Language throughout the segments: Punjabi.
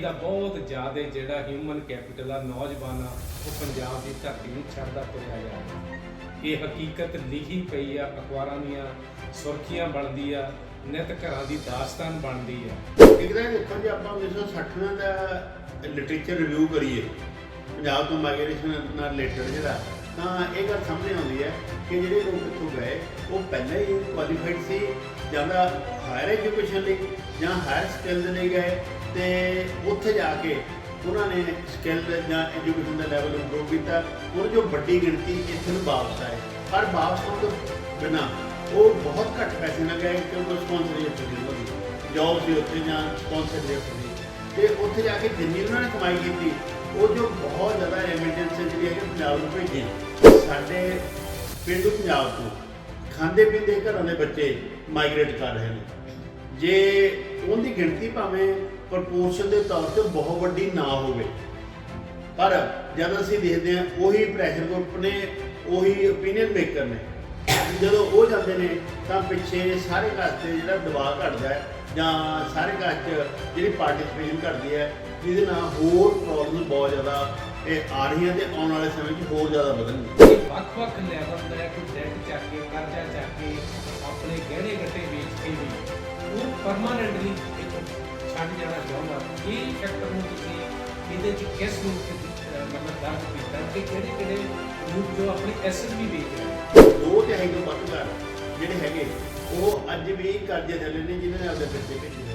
ਇਹਦਾ ਬਹੁਤ ਜ਼ਿਆਦਾ ਜਿਹੜਾ ਹਿਊਮਨ ਕੈਪੀਟਲ ਆ, ਨੌਜਵਾਨ ਆ ਉਹ ਪੰਜਾਬ ਦੀ ਧਰਤੀ ਨੂੰ ਛੱਡਦਾ ਤੁਰਿਆ ਜਾ ਰਿਹਾ। ਇਹ ਹਕੀਕਤ ਲਿਖੀ ਪਈ ਆ, ਅਖਬਾਰਾਂ ਦੀਆਂ ਸੁਰਖੀਆਂ ਬਣਦੀ ਆ, ਨਿਤ ਘਰਾਂ ਦੀ ਦਾਸਤਾਨ ਬਣਦੀ ਆ। ਇੱਕ ਤਾਂ ਇਹ ਦੇਖੋ ਜੇ, ਆਪਾਂ 1960 ਦਾ ਲਿਟਰੇਚਰ ਰਿਵਿਊ ਕਰੀਏ, ਪੰਜਾਬ ਤੋਂ ਮਾਈਗ੍ਰੇਸ਼ਨ ਨਾਲ ਰਿਲੇਟਡ ਜਿਹੜਾ, ਤਾਂ ਇਹ ਗੱਲ ਸਾਹਮਣੇ ਆਉਂਦੀ ਹੈ ਕਿ ਜਿਹੜੇ ਲੋਕ ਇੱਥੋਂ ਗਏ, ਉਹ ਪਹਿਲਾਂ ਹੀ ਕੁਆਲੀਫਾਈਡ ਸੀ, ਜਾਂ ਤਾਂ ਹਾਇਰ ਐਜੂਕੇਸ਼ਨ ਲਈ, ਜਾਂ ਹਾਇਰ ਸਕਿੱਲ ਦੇ ਲਈ ਗਏ ਤੇ ਉੱਥੇ ਜਾ ਕੇ ਉਹਨਾਂ ਨੇ ਸਕਿੱਲ ਜਾਂ ਐਜੂਕੇਸ਼ਨ ਦਾ ਲੈਵਲ ਇੰਪਰੂਵ ਕੀਤਾ। ਉਹ ਜੋ ਵੱਡੀ ਗਿਣਤੀ ਇੱਥੇ ਨੂੰ ਵਾਪਸ ਆਏ। ਪਰ ਵਾਪਸ ਆਉਣ ਤੋਂ ਬਿਨਾਂ ਉਹ ਬਹੁਤ ਘੱਟ ਪੈਸੇ ਨਾਲ ਗਏ ਕਿਉਂਕਿ ਸਪਾਂਸਰਸ਼ਿਪ ਸੀ ਉਹਨਾਂ ਦੀ ਜੌਬ ਸੀ ਉੱਥੇ ਜਾਂ ਸਪਾਂਸਰਸ਼ਿਪ ਸੀ ਤੇ ਉੱਥੇ ਜਾ ਕੇ ਜਿੰਨੀ ਉਹਨਾਂ ਨੇ ਕਮਾਈ ਕੀਤੀ, ਉਹ ਜੋ ਬਹੁਤ ਜ਼ਿਆਦਾ ਰੈਮਿਟੈਂਸ ਜਿਹੜੀ ਹੈ ਪੰਜਾਬ ਨੂੰ ਭੇਜੀ। ਸਾਡੇ ਪਿੰਡੂ ਪੰਜਾਬ ਤੋਂ ਖਾਂਦੇ ਪੀਂਦੇ ਘਰਾਂ ਦੇ ਬੱਚੇ ਮਾਈਗ੍ਰੇਟ ਕਰ ਰਹੇ ਨੇ। ਜੇ ਉਹਦੀ ਗਿਣਤੀ ਭਾਵੇਂ ਪ੍ਰਪੋਰਸ਼ਨ ਦੇ ਤੌਰ ਤੇ ਬਹੁਤ ਵੱਡੀ ਨਾ ਹੋਵੇ। ਪਰ ਜਦ ਅਸੀਂ ਦੇਖਦੇ ਹਾਂ, ਉਹੀ ਪ੍ਰੈਸ਼ਰ ਗਰੁੱਪ ਨੇ, ਉਹੀ ਓਪੀਨੀਅਨ ਮੇਕਰ ਨੇ। ਜਦੋਂ ਉਹ ਜਾਂਦੇ ਨੇ, ਤਾਂ ਪਿੱਛੇ ਸਾਰੇ ਘਰ ਤੇ ਜਿਹੜਾ ਦਬਾਅ ਘਟਦਾ ਹੈ, ਜਾਂ ਸਾਰੇ ਘਰ 'ਚ ਜਿਹੜੀ ਪਾਰਟਿਸਿਪੇਸ਼ਨ ਘਟਦੀ ਹੈ, ਜਿਹਦੇ ਨਾਲ ਹੋਰ ਪ੍ਰੋਬਲਮ ਬਹੁਤ ਜ਼ਿਆਦਾ ਇਹ ਆ ਰਹੀਆਂ ਤੇ ਆਉਣ ਵਾਲੇ ਸਮੇਂ 'ਚ ਹੋਰ ਜ਼ਿਆਦਾ ਵਧਣਗੀਆਂ। ਵੱਖ-ਵੱਖ ਲੈਵਲ ਦਾ ਕੋਈ ਡੈਟ ਚੱਕ ਕੇ, ਕਰਜ਼ਾ ਚੱਕ ਕੇ ਆਪਣੇ ਗਹਿਣੇ ਗੱਟੇ ਵੇਚ ਕੇ ਵੀ, ਉਹ ਪਰਮਾਨੈਂਟਲੀ ਛੱਡ ਜਾਣਾ ਚਾਹੁੰਦਾ ਇਹ ਫੈਕਟਰ ਨੂੰ ਤੁਸੀਂ ਇਹਦੇ ਚ ਕਿਸ ਨੂੰ ਮਤਲਬ ਦਰਜ ਕੀਤਾ ਕਿ ਕਿਹੜੇ ਕਿਹੜੇ ਲੋਕ ਜੋ ਆਪਣੀ ਐਸਐਸ ਵੇਚ ਰਹੇ ਦੋ ਤੇ ਹੈਗੇ ਵੱਧ ਜਿਹੜੇ ਹੈਗੇ, ਉਹ ਅੱਜ ਵੀ ਕਰਜ਼ੇ ਥੱਲੇ ਨੇ, ਜਿਨ੍ਹਾਂ ਨੇ ਆਪਦੇ ਬੱਚੇ ਭੇਜੇ ਨੇ।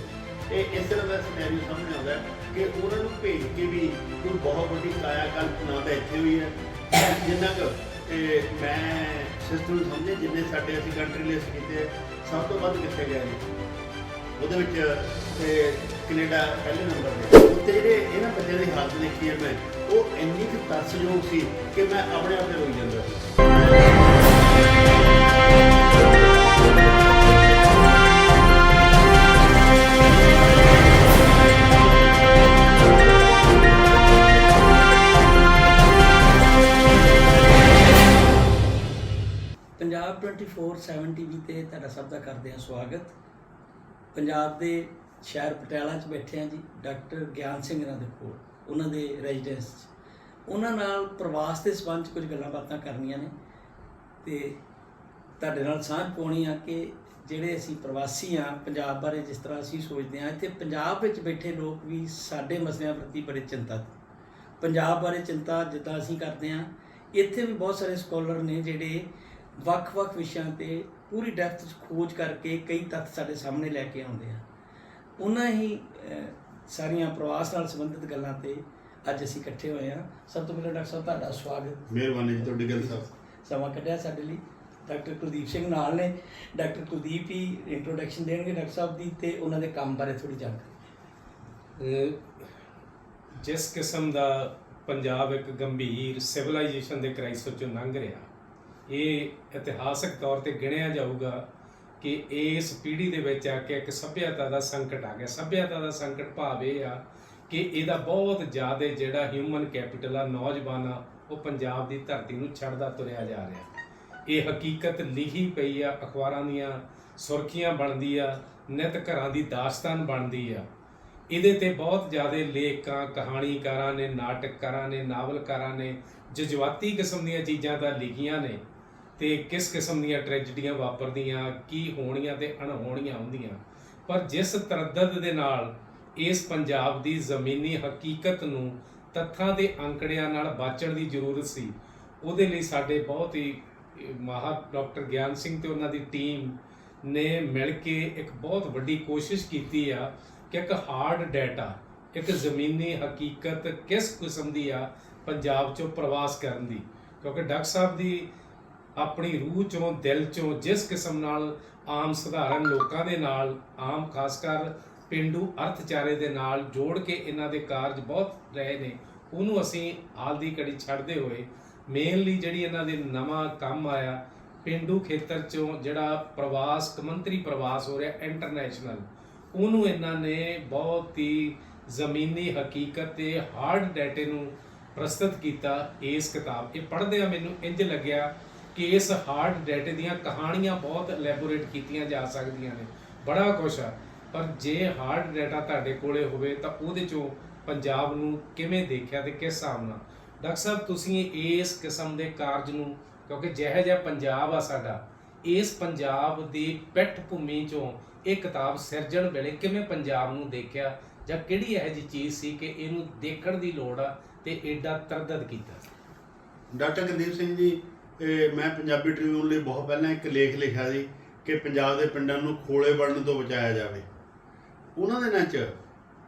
ਇਹ ਇਸ ਤਰ੍ਹਾਂ ਦਾ ਸਿਨੈਰੀਓ ਸਾਹਮਣੇ ਆਉਂਦਾ ਕਿ ਉਹਨਾਂ ਨੂੰ ਭੇਜ ਕੇ ਵੀ ਕੋਈ ਬਹੁਤ ਵੱਡੀ ਕਾਇਆ ਕਲਪ ਨਾ ਤਾਂ ਇੱਥੇ ਹੋਈ ਹੈ। ਜਿੰਨਾ ਕੁ, ਤੇ ਮੈਂ ਸਿਸਟਮ ਸਮਝੇ, ਜਿੰਨੇ ਸਾਡੇ ਅਸੀਂ ਕੰਟਰੀ ਲਈ ਕੀਤੇ ਸਭ ਤੋਂ ਵੱਧ ਕਿੱਥੇ ਗਏ ਨੇ? ਉਹਦੇ ਵਿੱਚ, ਤੇ ਕੈਨੇਡਾ ਪਹਿਲੇ ਨੰਬਰ ਤੇ ਉੱਤੇ ਜਿਹੜੇ ਇਹਨਾਂ ਬੱਚਿਆਂ ਦੀ ਹਾਲਤ ਦੇਖੀ ਹੈ ਮੈਂ, ਉਹ ਇੰਨੀ ਕੁ ਤਰਸਯੋਗ ਸੀ ਕਿ ਮੈਂ ਆਪਣੇ ਆਪ ਤੇ ਰੋਈ ਜਾਂਦਾ ਪੰਜਾਬ 24/7 ਟੀਵੀ ਤੇ ਤੁਹਾਡਾ ਸਭ ਦਾ ਕਰਦੇ ਹਾਂ ਸਵਾਗਤ। ਪੰਜਾਬ ਦੇ ਸ਼ਹਿਰ ਪਟਿਆਲਾ 'ਚ ਬੈਠੇ ਹਾਂ ਜੀ, ਡਾਕਟਰ ਗਿਆਨ ਸਿੰਘ ਇਹਨਾਂ ਦੇ ਕੋਲ, ਉਹਨਾਂ ਦੇ ਰੈਜ਼ੀਡੈਂਸ 'ਚ। ਉਹਨਾਂ ਨਾਲ ਪ੍ਰਵਾਸ ਦੇ ਸੰਬੰਧ 'ਚ ਕੁਝ ਗੱਲਾਂ ਬਾਤਾਂ ਕਰਨੀਆਂ ਨੇ ਤੇ ਤੁਹਾਡੇ ਨਾਲ ਸਾਂਝ ਪਾਉਣੀ ਆ ਕਿ ਜਿਹੜੇ ਅਸੀਂ ਪ੍ਰਵਾਸੀ ਆ, ਪੰਜਾਬ ਬਾਰੇ ਜਿਸ ਤਰ੍ਹਾਂ ਅਸੀਂ ਸੋਚਦੇ ਆ ਇੱਥੇ ਪੰਜਾਬ ਵਿੱਚ ਬੈਠੇ ਲੋਕ ਵੀ ਸਾਡੇ ਮਸਲਿਆਂ ਪ੍ਰਤੀ ਬੜੇ ਚਿੰਤਤ ਪੰਜਾਬ ਬਾਰੇ ਚਿੰਤਾ ਜਿੱਦਾਂ ਅਸੀਂ ਕਰਦੇ ਆ ਇੱਥੇ ਵੀ ਬਹੁਤ ਸਾਰੇ ਸਕਾਲਰ ਨੇ ਜਿਹੜੇ ਵੱਖ-ਵੱਖ ਵਿਸ਼ਿਆਂ ਤੇ ਪੂਰੀ ਡੈਪਥ 'ਚ ਖੋਜ ਕਰਕੇ ਕਈ ਤੱਥ ਸਾਡੇ ਸਾਹਮਣੇ ਲੈ ਕੇ ਆਉਂਦੇ ਆ। ਉਹਨਾਂ ਹੀ ਸਾਰੀਆਂ ਪ੍ਰਵਾਸ ਨਾਲ ਸੰਬੰਧਿਤ ਗੱਲਾਂ ਤੇ ਅੱਜ ਅਸੀਂ ਇਕੱਠੇ ਹੋਏ ਆ ਸਭ ਤੋਂ ਪਹਿਲਾਂ ਡਾਕਟਰ ਸਾਹਿਬ ਤੁਹਾਡਾ ਸਵਾਗਤ। ਮਿਹਰਬਾਨੀ ਜੀ ਤੁਹਾਡੀ ਗੱਲ ਸਾਹਿਬ ਸਮਾਂ ਕੱਢਿਆ ਸਾਡੇ ਲਈ। ਡਾਕਟਰ ਕੁਲਦੀਪ ਸਿੰਘ ਨਾਲ ਨੇ। ਡਾਕਟਰ ਕੁਲਦੀਪ ਹੀ ਇੰਟਰੋਡਕਸ਼ਨ ਦੇਣਗੇ ਡਾਕਟਰ ਸਾਹਿਬ ਦੀ ਤੇ ਉਹਨਾਂ ਦੇ ਕੰਮ ਬਾਰੇ ਥੋੜੀ ਜਾਣਕਾਰੀ। ਜਿਸ ਕਿਸਮ ਦਾ ਪੰਜਾਬ ਇੱਕ ਗੰਭੀਰ ਸਿਵਲਾਈਜੇਸ਼ਨ ਦੇ ਕ੍ਰਾਈਸਿਸ ਚੋਂ ਲੰਘ ਰਿਹਾ ਇਹ ਇਤਿਹਾਸਕ ਤੌਰ ਤੇ ਗਿਣਿਆ ਜਾਊਗਾ ਕਿ ਇਸ ਪੀੜ੍ਹੀ ਦੇ ਵਿੱਚ ਆ ਕੇ ਇੱਕ ਸੱਭਿਅਤਾ ਦਾ ਸੰਕਟ ਆ ਗਿਆ। ਸੱਭਿਅਤਾ ਦਾ ਸੰਕਟ ਭਾਵ ਇਹ ਆ ਕਿ ਇਹਦਾ ਬਹੁਤ ਜ਼ਿਆਦਾ ਜਿਹੜਾ ਹਿਊਮਨ ਕੈਪੀਟਲ ਆ, ਨੌਜਵਾਨ ਆ ਉਹ ਪੰਜਾਬ ਦੀ ਧਰਤੀ ਨੂੰ ਛੱਡਦਾ ਤੁਰਿਆ ਜਾ ਰਿਹਾ। ਇਹ ਹਕੀਕਤ ਲਿਖੀ ਪਈ ਆ, ਅਖਬਾਰਾਂ ਦੀਆਂ ਸੁਰਖੀਆਂ ਬਣਦੀ ਆ, ਨਿਤ ਘਰਾਂ ਦੀ ਦਾਸਤਾਨ ਬਣਦੀ ਆ। ਇਹਦੇ ਤੇ ਬਹੁਤ ਜ਼ਿਆਦਾ ਲੇਖਕਾਂ, ਕਹਾਣੀਕਾਰਾਂ ਨੇ, ਨਾਟਕਕਾਰਾਂ ਨੇ, ਨਾਵਲਕਾਰਾਂ ਨੇ ਜਜ਼ਬਾਤੀ ਕਿਸਮ ਦੀਆਂ ਚੀਜ਼ਾਂ ਤਾਂ ਲਿਖੀਆਂ ਨੇ। ਤੇ ਕਿਸ ਕਿਸਮ ਦੀਆਂ ਟ੍ਰੈਜਡੀਆਂ ਵਾਪਰਦੀਆਂ ਕੀ ਹੋਣੀਆਂ ਤੇ ਅਣਹੋਣੀਆਂ ਹੁੰਦੀਆਂ। ਪਰ ਜਿਸ ਤਰੱਦਦ ਦੇ ਨਾਲ ਇਸ ਪੰਜਾਬ ਦੀ ਜ਼ਮੀਨੀ ਹਕੀਕਤ ਨੂੰ ਤੱਥਾਂ ਦੇ ਅੰਕੜਿਆਂ ਨਾਲ ਬਾਚਣ ਦੀ ਜ਼ਰੂਰਤ ਸੀ ਉਹਦੇ ਲਈ ਸਾਡੇ ਬਹੁਤ ਹੀ ਅਹ, ਮਾਹਰ ਡਾਕਟਰ ਗਿਆਨ ਸਿੰਘ ਤੇ ਉਹਨਾਂ ਦੀ ਟੀਮ ਨੇ ਮਿਲ ਕੇ ਇੱਕ ਬਹੁਤ ਵੱਡੀ ਕੋਸ਼ਿਸ਼ ਕੀਤੀ ਆ ਕਿ ਇੱਕ ਹਾਰਡ ਡਾਟਾ ਇੱਕ ਜ਼ਮੀਨੀ ਹਕੀਕਤ ਕਿਸ ਕਿਸਮ ਦੀ ਆ ਪੰਜਾਬ ਚੋਂ ਪ੍ਰਵਾਸ ਕਰਨ ਦੀ। ਕਿਉਂਕਿ ਡਾਕਟਰ ਸਾਹਿਬ ਦੀ ਆਪਣੀ ਰੂਹ ਚੋਂ, ਦਿਲ ਚੋਂ, ਜਿਸ ਕਿਸਮ ਨਾਲ ਆਮ ਸਧਾਰਨ ਲੋਕਾਂ ਦੇ ਨਾਲ, ਆਮ ਖਾਸ ਕਰ ਪਿੰਡੂ ਅਰਥਚਾਰੇ ਦੇ ਨਾਲ ਜੋੜ ਕੇ ਇਹਨਾਂ ਦੇ ਕਾਰਜ ਬਹੁਤ ਰਹੇ ਨੇ, ਉਹਨੂੰ ਅਸੀਂ ਹਾਲ ਦੀ ਘੜੀ ਛੱਡਦੇ ਹੋਏ ਮੇਨਲੀ ਜਿਹੜੀ ਇਹਨਾਂ ਦੇ ਨਵਾਂ ਕੰਮ ਆਇਆ, ਪਿੰਡੂ ਖੇਤਰ ਚੋਂ ਜਿਹੜਾ ਪ੍ਰਵਾਸ, ਕਮੰਤਰੀ ਪ੍ਰਵਾਸ ਹੋ ਰਿਹਾ ਇੰਟਰਨੈਸ਼ਨਲ ਉਹਨੂੰ ਇਹਨਾਂ ਨੇ ਬਹੁਤ ਹੀ ਜ਼ਮੀਨੀ ਹਕੀਕਤ ਤੇ ਹਾਰਡ ਡਾਟੇ ਨੂੰ ਪ੍ਰਸਤੁਤ ਕੀਤਾ ਇਸ ਕਿਤਾਬ। ਇਹ ਪੜ੍ਹਦੇ ਆ ਮੈਨੂੰ ਇੰਜ ਲੱਗਿਆ ਕਿ ਇਸ ਹਾਰਡ ਡਾਟੇ ਦੀਆਂ ਕਹਾਣੀਆਂ ਬਹੁਤ ਐਲੈਬੋਰੇਟ ਕੀਤੀਆਂ ਜਾ ਸਕਦੀਆਂ ਨੇ। ਬੜਾ ਕੁਛ ਆ। ਪਰ ਜੇ ਹਾਰਡ ਡਾਟਾ ਤੁਹਾਡੇ ਕੋਲੇ ਹੋਵੇ ਤਾਂ ਉਹਦੇ ਚੋਂ ਪੰਜਾਬ ਨੂੰ ਕਿਵੇਂ ਦੇਖਿਆ ਤੇ ਕਿਸ ਹਿਸਾਬ ਨਾਲ? ਡਾਕਟਰ ਸਾਹਿਬ, ਤੁਸੀਂ ਇਸ ਕਿਸਮ ਦੇ ਕਾਰਜ ਨੂੰ, ਕਿਉਂਕਿ ਜਿਹੋ ਜਿਹਾ ਪੰਜਾਬ ਆ ਸਾਡਾ, ਇਸ ਪੰਜਾਬ ਦੀ ਪਿੱਠ ਭੂਮੀ ਚੋਂ ਇਹ ਕਿਤਾਬ ਸਿਰਜਣ ਵੇਲੇ ਕਿਵੇਂ ਪੰਜਾਬ ਨੂੰ ਦੇਖਿਆ ਜਾਂ ਕਿਹੜੀ ਇਹੋ ਜਿਹੀ ਚੀਜ਼ ਸੀ ਕਿ ਇਹਨੂੰ ਦੇਖਣ ਦੀ ਲੋੜ ਆ ਤੇ ਐਡਾ ਤਰਦਦ ਕੀਤਾ? ਡਾਕਟਰ ਕੁਲਦੀਪ ਸਿੰਘ ਜੀ ਇਹ ਮੈਂ ਪੰਜਾਬੀ ਟ੍ਰਿਬਿਊਨ ਲਈ ਬਹੁਤ ਪਹਿਲਾਂ ਇੱਕ ਲੇਖ ਲਿਖਿਆ ਸੀ ਕਿ ਪੰਜਾਬ ਦੇ ਪਿੰਡਾਂ ਨੂੰ ਖੋਲੇ ਬਣਨ ਤੋਂ ਬਚਾਇਆ ਜਾਵੇ। ਉਹਨਾਂ ਦੇ ਨਾਂ 'ਚ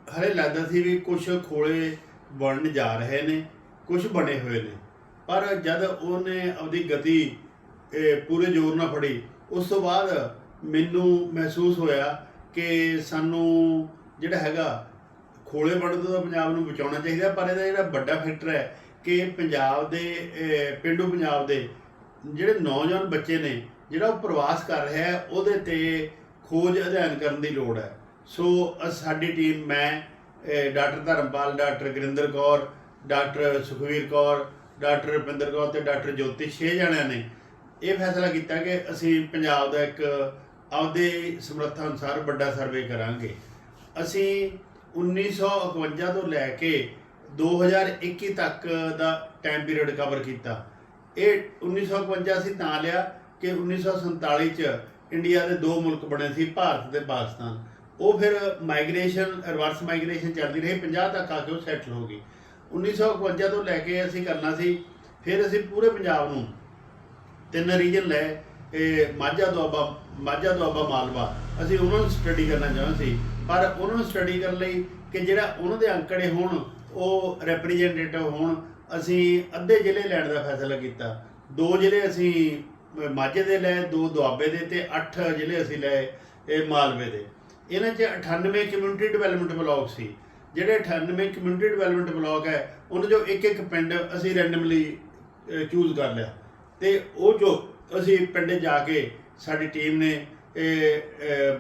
ਹਰੇ ਲੱਗਦਾ ਸੀ ਵੀ ਕੁਝ ਖੋਲੇ ਬਣਨ ਜਾ ਰਹੇ ਨੇ ਕੁਝ ਬਣੇ ਹੋਏ ਨੇ। ਪਰ ਜਦ ਉਹਨੇ ਆਪਦੀ ਗਤੀ ਪੂਰੇ ਜ਼ੋਰ ਨਾਲ ਫੜੀ, ਉਸ ਤੋਂ ਬਾਅਦ ਮੈਨੂੰ ਮਹਿਸੂਸ ਹੋਇਆ ਕਿ ਸਾਨੂੰ ਜਿਹੜਾ ਹੈਗਾ, ਖੋਲੇ ਬਣਨ ਤੋਂ ਤਾਂ ਪੰਜਾਬ ਨੂੰ ਬਚਾਉਣਾ ਚਾਹੀਦਾ, ਪਰ ਇਹਦਾ ਜਿਹੜਾ ਵੱਡਾ ਫੈਕਟਰ ਹੈ ਕਿ ਪੰਜਾਬ ਦੇ ਅਹ, ਪੇਂਡੂ ਪੰਜਾਬ ਦੇ ਜਿਹੜੇ ਨੌਜਵਾਨ ਬੱਚੇ ਨੇ ਜਿਹੜਾ ਉਹ ਪ੍ਰਵਾਸ ਕਰ ਰਿਹਾ ਹੈ ਉਹਦੇ ਤੇ ਖੋਜ ਅਧਿਐਨ ਕਰਨ ਦੀ ਲੋੜ ਹੈ। ਸੋ ਸਾਡੀ ਟੀਮ ਮੈਂ doctor Dharampal doctor Gurinder Kaur doctor Sukhvir Kaur doctor Rupinder Kaur ਤੇ ਡਾਕਟਰ ਜੋਤੀ ਛੇ ਜਣਿਆਂ ਨੇ ਇਹ ਫੈਸਲਾ ਕੀਤਾ ਕਿ ਅਸੀਂ ਪੰਜਾਬ ਦਾ ਇੱਕ ਆਪਦੇ ਸਮਰੱਥਾ ਅਨੁਸਾਰ ਵੱਡਾ ਸਰਵੇ ਕਰਾਂਗੇ। ਅਸੀਂ 1951 ਤੋਂ ਲੈ ਕੇ 2021 ਤੱਕ ਦਾ ਟਾਈਮ ਪੀਰੀਅਡ ਕਵਰ ਕੀਤਾ। ਇਹ 1951 ਅਸੀਂ ਤਾਂ ਲਿਆ ਕਿ 1947 ਚ ਇੰਡੀਆ ਦੇ ਦੋ ਮੁਲਕ ਬਣੇ ਸੀ, ਭਾਰਤ ਤੇ ਪਾਕਿਸਤਾਨ। ਉਹ ਫਿਰ ਮਾਈਗ੍ਰੇਸ਼ਨ ਰਿਵਰਸ ਮਾਈਗ੍ਰੇਸ਼ਨ ਚੱਲਦੀ ਰਹੀ 50 ਤੱਕ ਆ ਕੇ ਉਹ ਸੈਟਲ ਹੋ ਗਈ। 1951 ਤੋਂ ਲੈ ਕੇ ਅਸੀਂ ਕਰਨਾ ਸੀ, ਫਿਰ ਅਸੀਂ ਪੂਰੇ ਪੰਜਾਬ ਨੂੰ ਤਿੰਨ ਰੀਜਨ ਲੈ ਇਹ ਮਾਝਾ, ਦੁਆਬਾ ਮਾਝਾ, ਦੁਆਬਾ, ਮਾਲਵਾ। ਅਸੀਂ ਉਹਨਾਂ ਨੂੰ ਸਟੱਡੀ ਕਰਨਾ ਚਾਹੁੰਦੇ ਸੀ। ਪਰ ਉਹਨਾਂ ਨੂੰ ਸਟੱਡੀ ਕਰਨ ਲਈ ਕਿ ਜਿਹੜਾ ਉਹਨਾਂ ਦੇ ਅੰਕੜੇ ਹੋਣ ਉਹ ਰੈਪਰੈਜ਼ੈਂਟੇਟਿਵ ਹੋਣ, ਅਸੀਂ ਅੱਧੇ ਜ਼ਿਲ੍ਹੇ ਲੈਣ ਦਾ ਫੈਸਲਾ ਕੀਤਾ। ਦੋ ਜ਼ਿਲ੍ਹੇ ਅਸੀਂ ਮਾਝੇ ਦੇ ਲਏ, ਦੋ ਦੁਆਬੇ ਦੇ ਤੇ 8 ਜ਼ਿਲ੍ਹੇ ਅਸੀਂ ਲਏ ਇਹ ਮਾਲਵੇ ਦੇ। ਇਹਨਾਂ 'ਚ 98 ਕਮਿਊਨਿਟੀ ਡਿਵੈਲਪਮੈਂਟ ਬਲਾਕ ਸੀ। ਜਿਹੜੇ 98 ਕਮਿਊਨਿਟੀ ਡਿਵੈਲਪਮੈਂਟ ਬਲਾਕ ਹੈ, ਉਹਨਾਂ ਚੋਂ ਇੱਕ ਇੱਕ ਪਿੰਡ ਅਸੀਂ ਰੈਂਡਮਲੀ ਚੂਜ਼ ਕਰ ਲਿਆ। ਤੇ ਉਹ ਜੋ ਅਸੀਂ ਪਿੰਡ ਜਾ ਕੇ ਸਾਡੀ ਟੀਮ ਨੇ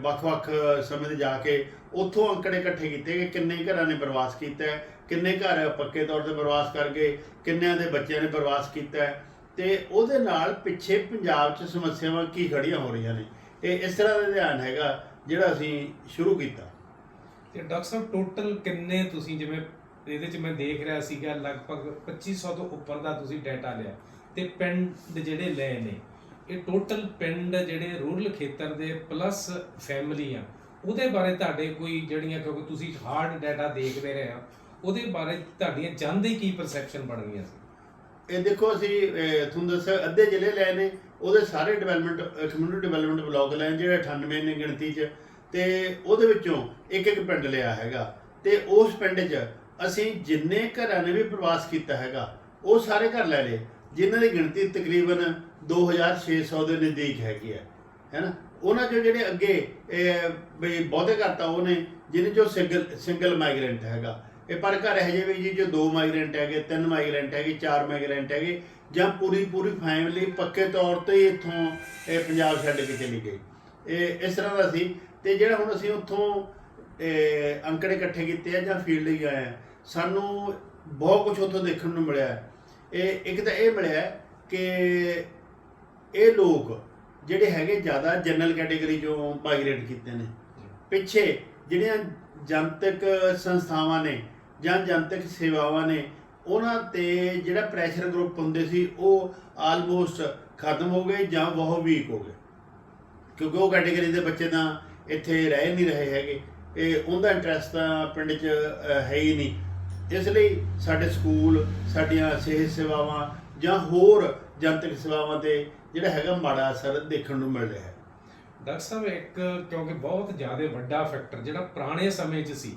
ਵੱਖ-ਵੱਖ ਸਮੇਂ ਤੇ ਜਾ ਕੇ ਉੱਥੋਂ ਅੰਕੜੇ ਇਕੱਠੇ ਕੀਤੇ ਕਿ ਕਿੰਨੇ ਘਰਾਂ ਨੇ ਪ੍ਰਵਾਸ ਕੀਤਾ ਕਿੰਨੇ ਘਰ ਪੱਕੇ ਤੌਰ ਤੇ ਪ੍ਰਵਾਸ ਕਰ ਗਏ, ਕਿੰਨਿਆਂ ਦੇ ਬੱਚਿਆਂ ਨੇ ਪ੍ਰਵਾਸ ਕੀਤਾ ਹੈ। ਤੇ ਉਹਦੇ ਨਾਲ ਪਿੱਛੇ ਪੰਜਾਬ 'ਚ ਸਮੱਸਿਆਵਾਂ ਕੀ ਖੜੀਆਂ ਹੋ ਰਹੀਆਂ ਨੇ? ਇਹ ਇਸ ਤਰ੍ਹਾਂ ਦਾ ਧਿਆਨ ਹੈਗਾ, ਜਿਹੜਾ ਅਸੀਂ ਸ਼ੁਰੂ ਕੀਤਾ। ਤੇ ਡਾਕਟਰ ਸਾਹਿਬ ਟੋਟਲ ਕਿੰਨੇ ਤੁਸੀਂ ਜਿਵੇਂ ਇਹਦੇ ਚ ਮੈਂ ਦੇਖ ਰਿਹਾ ਸੀਗਾ, ਲਗਭਗ 2500 ਤੋਂ ਉੱਪਰ ਦਾ ਤੁਸੀਂ ਡਾਟਾ ਲਿਆ। ਤੇ ਪਿੰਡ ਜਿਹੜੇ ਲਏ ਨੇ, ਇਹ ਟੋਟਲ ਪਿੰਡ ਜਿਹੜੇ ਰੂਰਲ ਖੇਤਰ ਦੇ ਪਲੱਸ ਫੈਮਲੀਆਂ ਉਹਦੇ ਬਾਰੇ ਤੁਹਾਡੇ ਕੋਈ ਜਿਹੜੀਆਂ ਕਿਉਂਕਿ ਤੁਸੀਂ ਹਾਰਡ ਡਾਟਾ ਦੇਖਦੇ ਰਹੇ ਆ ਉਹਦੇ ਬਾਰੇ ਤੁਹਾਡੀਆਂ ਜਾਂਦੇ ਕੀ ਪਰਸੈਪਸ਼ਨ ਬਣ ਗਈਆਂ ਸੀ? ਇਹ ਦੇਖੋ ਅਸੀਂ ਤੁਹਾਨੂੰ ਦੱਸਿਆ ਅੱਧੇ ਜ਼ਿਲ੍ਹੇ ਲਏ ਨੇ ਉਹਦੇ ਸਾਰੇ ਡਿਵੈਲਪਮੈਂਟ ਕਮਿਊਨਿਟੀ ਡਿਵੈਲਪਮੈਂਟ ਬਲਾਕ ਲਏ ਨੇ, ਜਿਹੜੇ 98 ਨੇ ਗਿਣਤੀ 'ਚ ਤੇ ਉਹਦੇ ਵਿੱਚੋਂ ਇੱਕ ਇੱਕ ਪਿੰਡ ਲਿਆ ਹੈਗਾ। ਤੇ ਉਸ ਪਿੰਡ 'ਚ ਅਸੀਂ ਜਿੰਨੇ ਘਰਾਂ ਨੇ ਵੀ ਪ੍ਰਵਾਸ ਕੀਤਾ ਹੈਗਾ ਉਹ ਸਾਰੇ ਘਰ ਲੈ ਲਏ ਜਿਨ੍ਹਾਂ ਦੀ ਗਿਣਤੀ ਤਕਰੀਬਨ 2600 ਦੇ ਨਜ਼ਦੀਕ ਹੈਗੀ ਹੈ ਹੈ ਨਾ ਉਹਨਾਂ ਚੋਂ ਜਿਹੜੇ ਅੱਗੇ ਇਹ, ਬਹੁਤੇ ਕਰਤਾ ਤਾਂ ਉਹ ਨੇ ਜਿਹਨੇ ਚੋਂ ਸਿੰਗਲ ਸਿੰਗਲ ਮਾਈਗ੍ਰੈਂਟ ਹੈਗਾ। ਇਹ ਪਰ ਘਰ ਇਹ ਜਿਹੇ ਵੀ ਜੀ ਜੋ ਦੋ ਮਾਈਗ੍ਰੈਂਟ ਹੈਗੇ ਤਿੰਨ ਮਾਈਗ੍ਰੈਂਟ ਹੈਗੇ ਚਾਰ ਮਾਈਗ੍ਰੈਂਟ ਹੈਗੇ ਜਾਂ ਪੂਰੀ ਪੂਰੀ ਫੈਮਿਲੀ ਪੱਕੇ ਤੌਰ ਤੇ ਇੱਥੋਂ ਇਹ ਪੰਜਾਬ ਛੱਡ ਕੇ ਚਲੀ ਗਈ। ਇਹ ਇਸ ਤਰ੍ਹਾਂ ਦਾ ਸੀ। ਤੇ ਜਿਹੜਾ ਹੁਣ ਅਸੀਂ ਉੱਥੋਂ ਅੰਕੜੇ ਇਕੱਠੇ ਕੀਤੇ ਆ ਜਾਂ ਫੀਲਡ ਲਈ ਆਏ ਆ ਸਾਨੂੰ ਬਹੁਤ ਕੁਝ ਉੱਥੋਂ ਦੇਖਣ ਨੂੰ ਮਿਲਿਆ। ਇਹ ਇੱਕ ਤਾਂ ਇਹ ਮਿਲਿਆ ਕਿ ਇਹ ਲੋਕ ਜਿਹੜੇ ਹੈਗੇ ਜ਼ਿਆਦਾ ਜਨਰਲ ਕੈਟੇਗਰੀ ਚੋਂ ਮਾਈਗ੍ਰੇਟ ਕੀਤੇ ਨੇ। ਪਿੱਛੇ ਜਿਹੜੀਆਂ ਜਨਤਕ ਸੰਸਥਾਵਾਂ ਨੇ ਜਾਂ ਜਨਤਕ ਸੇਵਾਵਾਂ ਨੇ, ਉਹਨਾਂ ਤੇ ਜਿਹੜਾ ਪ੍ਰੈਸ਼ਰ ਗਰੁੱਪ ਹੁੰਦੇ ਸੀ, ਉਹ ਆਲਮੋਸਟ ਖਤਮ ਹੋ ਗਏ ਜਾਂ ਬਹੁਤ ਵੀਕ ਹੋ ਗਏ। ਕਿਉਂਕਿ ਉਹ ਕੈਟੇਗਰੀ ਦੇ ਬੱਚੇ ਤਾਂ ਇੱਥੇ ਰਹਿ ਨਹੀਂ ਰਹੇ ਹੈਗੇ। ਇਹ ਉਹਦਾ ਇੰਟਰਸਟ ਤਾਂ ਪਿੰਡ 'ਚ ਹੈ ਹੀ ਨਹੀਂ। ਇਸ ਲਈ ਸਾਡੇ ਸਕੂਲ, ਸਾਡੀਆਂ ਸਿਹਤ ਸੇਵਾਵਾਂ ਜਾਂ ਹੋਰ ਜਨਤਕ ਸੇਵਾਵਾਂ ਤੇ ਜਿਹੜਾ ਹੈਗਾ ਮਾੜਾ ਅਸਰ ਦੇਖਣ ਨੂੰ ਮਿਲ ਰਿਹਾ ਹੈ। ਡਾਕਟਰ ਸਾਹਿਬ, ਇੱਕ ਕਿਉਂਕਿ ਬਹੁਤ ਜ਼ਿਆਦਾ ਵੱਡਾ ਫੈਕਟਰ ਜਿਹੜਾ ਪੁਰਾਣੇ ਸਮੇਂ 'ਚ ਸੀ,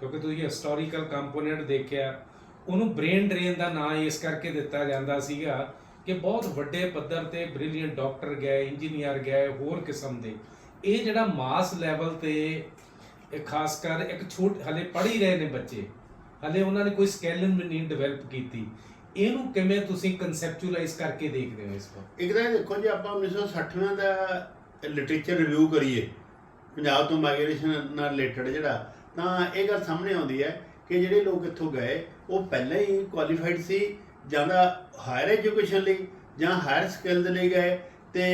ਕਿਉਂਕਿ ਤੁਸੀਂ ਹਿਸਟੋਰੀਕਲ ਕੰਪੋਨੈਂਟ ਦੇਖਿਆ, ਉਹਨੂੰ ਬ੍ਰੇਨ ਡਰੇਨ ਦਾ ਨਾਂ ਇਸ ਕਰਕੇ ਦਿੱਤਾ ਜਾਂਦਾ ਸੀਗਾ ਕਿ ਬਹੁਤ ਵੱਡੇ ਪੱਧਰ ਤੇ ਬ੍ਰਿਲੀਅੰਟ ਡਾਕਟਰ ਗਏ ਇੰਜੀਨੀਅਰ ਗਏ, ਹੋਰ ਕਿਸਮ ਦੇ। ਇਹ ਜਿਹੜਾ ਮਾਸ ਲੈਵਲ ਤੇ ਖਾਸ ਕਰ ਇੱਕ ਛੋਟ, ਹਲੇ ਪੜ੍ਹ ਹੀ ਰਹੇ ਨੇ ਬੱਚੇ। ਹਲੇ ਉਹਨਾਂ ਨੇ ਕੋਈ ਸਕਿੱਲ ਨਹੀਂ ਡਿਵੈਲਪ ਕੀਤੀ। ਇਹਨੂੰ ਕਿਵੇਂ ਤੁਸੀਂ ਕਨਸੈਪਚੁਅਲਾਈਜ਼ ਕਰਕੇ ਦੇਖਦੇ ਹੋ ਇਸ ਨੂੰ ਇੱਕ ਤਾਂ ਇਹ ਦੇਖੋ ਜੇ, ਆਪਾਂ 1960 ਦਾ ਲਿਟਰੇਚਰ ਰਿਵਿਊ ਕਰੀਏ, ਪੰਜਾਬ ਤੋਂ ਮਾਈਗ੍ਰੇਸ਼ਨ ਨਾਲ ਰਿਲੇਟਡ ਜਿਹੜਾ, ਤਾਂ ਇਹ ਗੱਲ ਸਾਹਮਣੇ ਆਉਂਦੀ ਹੈ ਕਿ ਜਿਹੜੇ ਲੋਕ ਇੱਥੋਂ ਗਏ, ਉਹ ਪਹਿਲਾਂ ਹੀ ਕੁਆਲੀਫਾਈਡ ਸੀ, ਜਾਂ ਤਾਂ ਹਾਇਰ ਐਜੂਕੇਸ਼ਨ ਲਈ, ਜਾਂ ਹਾਇਰ ਸਕਿੱਲ ਦੇ ਲਈ ਗਏ, ਤੇ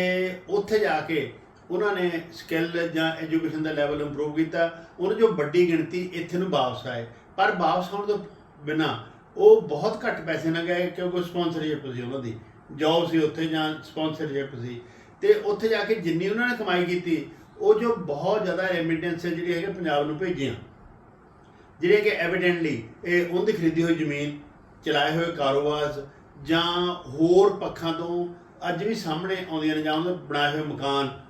ਉੱਥੇ ਜਾ ਕੇ ਉਹਨਾਂ ਨੇ ਸਕਿੱਲ ਜਾਂ ਐਜੂਕੇਸ਼ਨ ਦਾ ਲੈਵਲ ਇੰਪਰੂਵ ਕੀਤਾ। ਉਹਨਾਂ ਜੋ ਵੱਡੀ ਗਿਣਤੀ ਇੱਥੇ ਨੂੰ ਵਾਪਸ ਆਏ। ਪਰ ਵਾਪਸ ਆਉਣ ਤੋਂ ਬਿਨਾ ਉਹ ਬਹੁਤ ਘੱਟ ਪੈਸੇ ਨਾਲ ਗਏ ਕਿਉਂਕਿ ਸਪਾਂਸਰਸ਼ਿਪ ਸੀ ਉਹਨਾਂ ਦੀ। ਜੌਬ ਸੀ ਉੱਥੇ ਜਾਂ ਸਪਾਂਸਰਸ਼ਿਪ ਸੀ। ਤੇ ਉੱਥੇ ਜਾ ਕੇ ਜਿੰਨੀ ਉਹਨਾਂ ਨੇ ਕਮਾਈ ਕੀਤੀ, ਉਹ ਜੋ ਬਹੁਤ ਜ਼ਿਆਦਾ ਰੈਮਿਟੈਂਸ ਜਿਹੜੀ ਹੈਗੇ ਪੰਜਾਬ ਨੂੰ ਭੇਜੀਆਂ। ਜਿਹੜੇ ਕਿ ਐਵੀਡੈਂਟਲੀ ਇਹ ਉਹਦੀ ਖਰੀਦੀ ਹੋਈ ਜ਼ਮੀਨ, ਚਲਾਏ ਹੋਏ ਕਾਰੋਬਾਰ ਜਾਂ ਹੋਰ ਪੱਖਾਂ ਤੋਂ ਅੱਜ ਵੀ ਸਾਹਮਣੇ ਆਉਂਦੀਆਂ ਨੇ ਜਾਂ ਉਹਦੇ ਬਣਾਏ ਹੋਏ ਮਕਾਨ,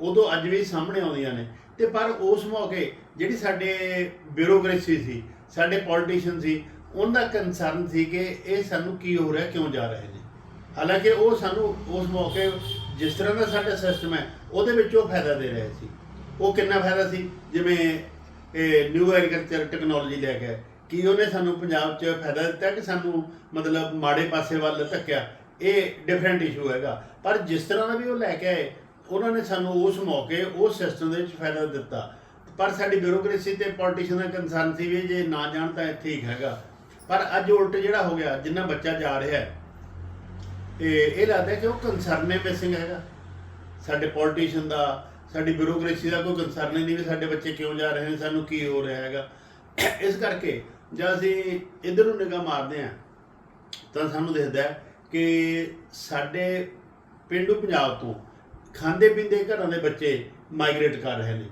ਉਦੋਂ ਅੱਜ ਵੀ ਸਾਹਮਣੇ ਆਉਂਦੀਆਂ ਨੇ। ਤੇ ਪਰ ਉਸ ਮੌਕੇ ਜਿਹੜੀ ਸਾਡੇ ਬਿਊਰੋਕ੍ਰੇਸੀ ਸੀ, ਸਾਡੇ ਪੋਲੀਟੀਸ਼ੀਅਨ ਸੀ ਉਹਨਾਂ ਕੰਸਰਨ ਸੀ ਕਿ ਇਹ ਸਾਨੂੰ ਕੀ ਹੋ ਰਿਹਾ, ਕਿਉਂ ਜਾ ਰਹੇ ਨੇ। ਹਾਲਾਂਕਿ ਉਹ ਸਾਨੂੰ ਉਸ ਮੌਕੇ ਜਿਸ ਤਰ੍ਹਾਂ ਦਾ ਸਾਡਾ ਸਿਸਟਮ ਹੈ, ਉਹਦੇ ਵਿੱਚ ਉਹ ਫਾਇਦਾ ਦੇ ਰਹੇ ਸੀ। ਉਹ ਕਿੰਨਾ ਫਾਇਦਾ ਸੀ? ਜਿਵੇਂ ਇਹ ਨਿਊ ਐਗਰੀਕਲਚਰ ਟੈਕਨੋਲੋਜੀ ਲੈ ਕੇ ਆਏ। ਕੀ ਉਹਨੇ ਸਾਨੂੰ ਪੰਜਾਬ 'ਚ ਫਾਇਦਾ ਦਿੱਤਾ ਕਿ ਸਾਨੂੰ ਮਤਲਬ ਮਾੜੇ ਪਾਸੇ ਵੱਲ ਧੱਕਿਆ? ਇਹ ਡਿਫਰੈਂਟ ਇਸ਼ੂ ਹੈਗਾ। ਪਰ ਜਿਸ ਤਰ੍ਹਾਂ ਦਾ ਵੀ ਉਹ ਲੈ ਕੇ ਆਏ, ਉਹਨਾਂ ਨੇ ਸਾਨੂੰ ਉਸ ਮੌਕੇ, ਉਸ ਸਿਸਟਮ ਦੇ ਵਿੱਚ ਫਾਇਦਾ ਦਿੱਤਾ। ਪਰ ਸਾਡੀ ਬਿਊਰੋਕ੍ਰੇਸੀ ਤੇ ਪੋਲੀਟੀਸ਼ੀਅਨ ਦਾ ਕੰਸਰਨ ਸੀ ਵੀ ਜੇ ਨਾ ਜਾਣ ਤਾਂ ਠੀਕ ਹੈਗਾ। ਪਰ ਅੱਜ ਉਲਟ ਜਿਹੜਾ ਹੋ ਗਿਆ, ਜਿੰਨਾ ਬੱਚਾ ਜਾ ਰਿਹਾ ਹੈ ਇਹ ਇਹ ਲੱਗਦਾ ਕਿ ਉਹ ਕੰਸਰਨੇ ਮਿਸਿੰਗ ਹੈਗਾ। ਸਾਡੇ ਪੋਲੀਟੀਸ਼ੀਅਨ ਦਾ, ਸਾਡੀ ਬਿਊਰੋਕ੍ਰੇਸੀ ਦਾ ਕੋਈ ਕੰਸਰਨ ਹੀ ਨਹੀਂ ਵੀ ਸਾਡੇ ਬੱਚੇ ਕਿਉਂ ਜਾ ਰਹੇ ਨੇ, ਸਾਨੂੰ ਕੀ ਹੋ ਰਿਹਾ ਹੈਗਾ। ਇਸ ਕਰਕੇ ਜਦ ਅਸੀਂ ਇਧਰ ਨੂੰ ਨਿਗਾਹ ਮਾਰਦੇ ਹਾਂ, ਤਾਂ ਸਾਨੂੰ ਦਿਖਦਾ ਕਿ ਸਾਡੇ ਪਿੰਡੂ ਪੰਜਾਬ ਤੋਂ ਖਾਂਦੇ ਪੀਂਦੇ ਘਰਾਂ ਦੇ ਬੱਚੇ ਮਾਈਗ੍ਰੇਟ ਕਰ ਰਹੇ ਨੇ।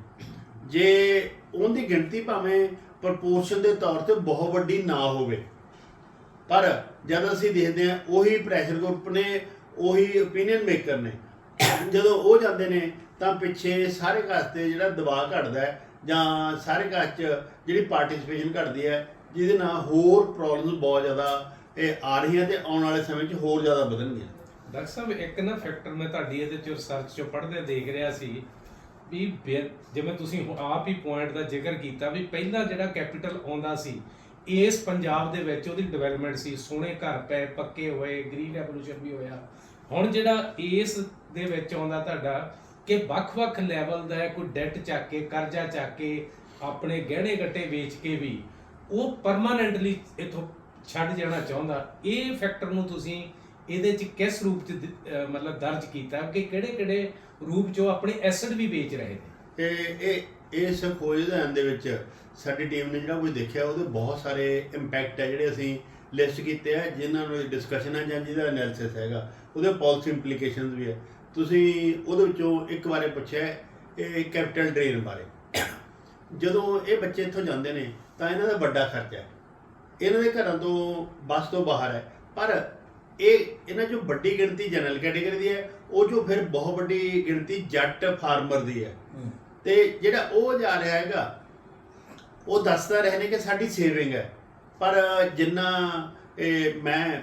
ਜੇ ਉਹਦੀ ਗਿਣਤੀ ਭਾਵੇਂ ਪ੍ਰਪੋਰਸ਼ਨ ਦੇ ਤੌਰ ਤੇ ਬਹੁਤ ਵੱਡੀ ਨਾ ਹੋਵੇ। ਪਰ ਜਦ ਅਸੀਂ ਦੇਖਦੇ ਹਾਂ, ਉਹੀ ਪ੍ਰੈਸ਼ਰ ਗਰੁੱਪ ਨੇ, ਉਹੀ ਓਪੀਨੀਅਨ ਮੇਕਰ ਨੇ। ਜਦੋਂ ਉਹ ਜਾਂਦੇ ਨੇ, ਤਾਂ ਪਿੱਛੇ ਸਾਰੇ ਕਾਸਟ ਤੇ ਜਿਹੜਾ ਦਬਾਅ ਘਟਦਾ ਹੈ, ਜਾਂ ਸਾਰੇ ਕਾਸਟ 'ਚ ਜਿਹੜੀ ਪਾਰਟਿਸਿਪੇਸ਼ਨ ਘਟਦੀ ਹੈ, ਜਿਹਦੇ ਨਾਲ ਹੋਰ ਪ੍ਰੋਬਲਮਸ ਬਹੁਤ ਜ਼ਿਆਦਾ ਇਹ ਆ ਰਹੀਆਂ ਤੇ ਆਉਣ ਵਾਲੇ ਸਮੇਂ 'ਚ ਹੋਰ ਜ਼ਿਆਦਾ ਵਧਣਗੀਆਂ। ਡਾਕਟਰ ਸਾਹਿਬ, ਇੱਕ ਨਾ ਫੈਕਟਰ ਮੈਂ ਤੁਹਾਡੀ ਇਹਦੇ ਚ ਰਿਸਰਚ ਚੋਂ ਪੜ੍ਹਦੇ, ਦੇਖ ਰਿਹਾ ਸੀ। ਵੀ ਬੇ- ਜਿਵੇਂ ਤੁਸੀਂ ਹੁਣ ਆਪ ਹੀ ਪੁਆਇੰਟ ਦਾ ਜ਼ਿਕਰ ਕੀਤਾ ਵੀ ਪਹਿਲਾਂ ਜਿਹੜਾ ਕੈਪੀਟਲ ਆਉਂਦਾ ਸੀ ਇਸ ਪੰਜਾਬ ਦੇ ਵਿੱਚ ਉਹਦੀ ਡਿਵੈਲਪਮੈਂਟ ਸੀ ਸੋਹਣੇ ਘਰ ਪਏ ਪੱਕੇ ਹੋਏ ਗ੍ਰੀਨ ਰੈਵੋਲੂਸ਼ਨ ਵੀ ਹੋਇਆ। ਹੁਣ ਜਿਹੜਾ ਇਸ ਦੇ ਵਿੱਚ ਆਉਂਦਾ ਤੁਹਾਡਾ ਕਿ ਵੱਖ-ਵੱਖ ਲੈਵਲ ਦਾ ਹੈ, ਕੋਈ ਡੈਟ ਚੱਕ ਕੇ ਕਰਜ਼ਾ ਚੱਕ ਕੇ ਆਪਣੇ ਗਹਿਣੇ ਗੱਟੇ ਵੇਚ ਕੇ ਵੀ ਉਹ ਪਰਮਾਨੈਂਟਲੀ ਇਥੋਂ ਛੱਡ ਜਾਣਾ ਚਾਹੁੰਦਾ। ਇਹ ਫੈਕਟਰ ਨੂੰ ਤੁਸੀਂ ਇਹਦੇ ਚ ਕਿਸ ਰੂਪ ਚ ਦ- ਅਹ ਮਤਲਬ ਦਰਜ ਕੀਤਾ ਕਿ ਕਿਹੜੇ-ਕਿਹੜੇ ਰੂਪ ਚ ਉਹ ਆਪਣੇ ਐਸੈਟ ਵੀ ਵੇਚ ਰਹੇ ਨੇ? ਤੇ ਇਹ ਇਸ ਖੋਜ ਅਧਿਐਨ ਦੇ ਵਿੱਚ ਸਾਡੀ ਟੀਮ ਨੇ ਜਿਹੜਾ ਕੁਝ ਦੇਖਿਆ ਉਹਦੇ ਬਹੁਤ ਸਾਰੇ ਇੰਪੈਕਟ ਹੈ ਜਿਹੜੇ ਅਸੀਂ ਲਿਸਟ ਕੀਤੇ ਆ ਜਿਨ੍ਹਾਂ ਨੂੰ ਡਿਸਕਸ਼ਨ ਹੈ ਜਾਂ ਜਿਹਦਾ ਐਨਾਲਿਸਿਸ ਹੈਗਾ ਉਹਦੇ ਪਾਲਿਸੀ ਇੰਪਲੀਕੇਸ਼ਨਸ ਵੀ ਹੈ। ਤੁਸੀਂ ਉਹਦੇ ਵਿੱਚੋਂ ਇੱਕ ਬਾਰੇ ਪੁੱਛਿਆ ਹੈ, ਇਹ ਕੈਪੀਟਲ ਡਰੇਨ ਬਾਰੇ। ਜਦੋਂ ਇਹ ਬੱਚੇ ਇੱਥੋਂ ਜਾਂਦੇ ਨੇ ਤਾਂ ਇਹਨਾਂ ਦਾ ਵੱਡਾ ਖਰਚਾ ਹੈ। ਇਹਨਾਂ ਦੇ ਘਰਾਂ ਤੋਂ ਬੱਸ ਤੋਂ ਬਾਹਰ ਹੈ। ਪਰ ਇਹ ਇਹਨਾਂ ਚੋਂ ਵੱਡੀ ਗਿਣਤੀ ਜਨਰਲ ਕੈਟਾਗਰੀ ਦੀ ਹੈ ਉਹ ਜੋ ਫਿਰ ਬਹੁਤ ਵੱਡੀ ਗਿਣਤੀ ਜੱਟ ਫਾਰਮਰ ਦੀ ਹੈ। ਤੇ ਜਿਹੜਾ ਉਹ ਜਾ ਰਿਹਾ ਹੈਗਾ ਉਹ ਦੱਸਦਾ ਰਹੇ ਨੇ ਕਿ ਸਾਡੀ ਸੇਵਿੰਗ ਹੈ। ਪਰ ਜਿੰਨਾ ਇਹ ਮੈਂ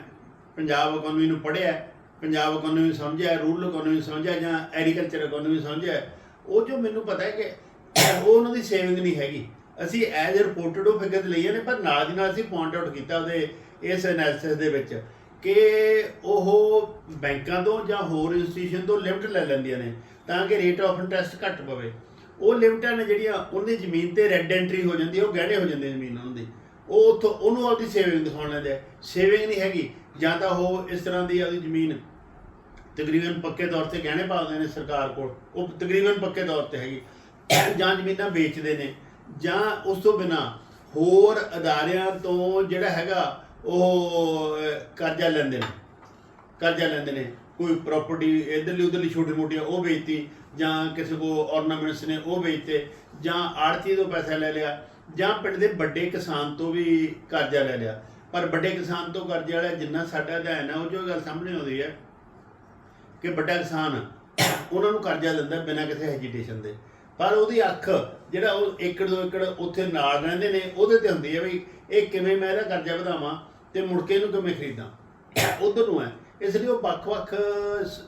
ਪੰਜਾਬ ਇਕਨੋਮੀ ਨੂੰ ਪੜ੍ਹਿਆ ਪੰਜਾਬ ਇਕਨੋਮੀ ਸਮਝਿਆ ਰੂਰਲ ਇਕਨੋਮੀ ਸਮਝਿਆ ਜਾਂ ਐਗਰੀਕਲਚਰ ਇਕਨੋਮੀ ਸਮਝਿਆ ਉਹ ਜੋ ਮੈਨੂੰ ਪਤਾ ਹੈ ਕਿ ਉਹ ਉਹਨਾਂ ਦੀ ਸੇਵਿੰਗ ਨਹੀਂ ਹੈਗੀ। ਅਸੀਂ ਐਜ਼ ਰਿਪੋਰਟਡ ਉਹ ਫਿਗਰ ਲਈਏ ਨੇ ਪਰ ਨਾਲ ਦੀ ਨਾਲ ਅਸੀਂ ਪੁਆਇੰਟ ਆਊਟ ਕੀਤਾ ਉਹਦੇ ਇਸ ਐਨਾਲਿਸਿਸ ਦੇ ਵਿੱਚ। ਕਿ ਉਹ ਬੈਂਕਾਂ ਤੋਂ ਜਾਂ ਹੋਰ ਇੰਸਟੀਟਿਊਸ਼ਨ ਤੋਂ ਲਿਮਟ ਲੈ ਲੈਂਦੀਆਂ ਨੇ ਤਾਂ ਕਿ ਰੇਟ ਆਫ ਇੰਟਰਸਟ ਘੱਟ ਪਵੇ। ਉਹ ਲਿਮਟਾਂ ਨੇ ਜਿਹੜੀਆਂ ਉਹਦੀ ਜ਼ਮੀਨ ਤੇ ਰੈੱਡ ਐਂਟਰੀ ਹੋ ਜਾਂਦੀ ਹੈ ਉਹ ਗਹਿਣੇ ਹੋ ਜਾਂਦੇ ਜ਼ਮੀਨ ਉਹਨਾਂ ਦੀ। ਉਹ ਉੱਥੋਂ ਉਹਨੂੰ ਆਪਦੀ ਸੇਵਿੰਗ ਦਿਖਾਉਣ ਲੈਂਦੇ ਆ। ਸੇਵਿੰਗ ਨਹੀਂ ਹੈਗੀ, ਜਾਂ ਤਾਂ ਉਹ ਇਸ ਤਰ੍ਹਾਂ ਦੀ ਆਪਦੀ ਜ਼ਮੀਨ ਤਕਰੀਬਨ ਪੱਕੇ ਤੌਰ ਤੇ ਗਹਿਣੇ ਪਾਉਂਦੇ ਨੇ ਸਰਕਾਰ ਕੋਲ, ਉਹ ਤਕਰੀਬਨ ਪੱਕੇ ਤੌਰ ਤੇ ਹੈਗੀ। ਜਾਂ ਜ਼ਮੀਨਾਂ ਵੇਚਦੇ ਨੇ, ਜਾਂ ਉਸ ਤੋਂ ਬਿਨਾ ਹੋਰ ਅਦਾਰਿਆਂ ਤੋਂ ਜਿਹੜਾ ਹੈਗਾ ਉਹ ਕਰਜ਼ਾ ਲੈਂਦੇ ਨੇ। ਕਰਜ਼ਾ ਲੈਂਦੇ ਨੇ। ਕੋਈ ਪ੍ਰਾਪਰਟੀ ਇਧਰਲੀ ਉਧਰਲੀ ਛੋਟੀ ਮੋਟੀਆਂ ਉਹ ਵੇਚਤੀ। ਜਾਂ ਕਿਸੇ ਕੋ ornaments ਨੇ, ਉਹ ਵੇਚਤੇ। ਜਾਂ ਆੜਤੀ ਤੋਂ ਪੈਸਾ ਲੈ ਲਿਆ। ਜਾਂ ਪਿੰਡ ਦੇ ਵੱਡੇ ਕਿਸਾਨ ਤੋਂ ਵੀ ਕਰਜ਼ਾ ਲੈ ਲਿਆ। ਪਰ ਵੱਡੇ ਕਿਸਾਨ ਤੋਂ ਕਰਜ਼ੇ ਵਾਲਾ ਜਿੰਨਾ ਸਾਡਾ ਅਧਿਐਨ ਹੈ ਉਹ ਜੋ ਗੱਲ ਸਾਹਮਣੇ ਆਉਂਦੀ ਹੈ ਕਿ ਵੱਡਾ ਕਿਸਾਨ ਉਹਨਾਂ ਨੂੰ ਕਰਜ਼ਾ ਦਿੰਦਾ ਬਿਨਾਂ ਕਿਸੇ ਹੈਜੀਟੇਸ਼ਨ ਦੇ। ਪਰ ਉਹਦੀ ਅੱਖ, ਜਿਹੜਾ ਉਹ ਏਕੜ ਦੋ ਏਕੜ ਉੱਥੇ ਨਾਲ ਰਹਿੰਦੇ ਨੇ, ਉਹਦੇ ਤੇ ਹੁੰਦੀ ਹੈ ਵੀ ਇਹ ਕਿਵੇਂ ਮੈਂ ਇਹਦਾ ਕਰਜ਼ਾ ਵਧਾਵਾਂ? ਤੇ ਮੁੜ ਕੇ ਇਹਨੂੰ ਕਿਵੇਂ ਖਰੀਦਾਂ। ਉਧਰ ਨੂੰ ਹੈ। ਇਸ ਲਈ ਉਹ ਵੱਖ-ਵੱਖ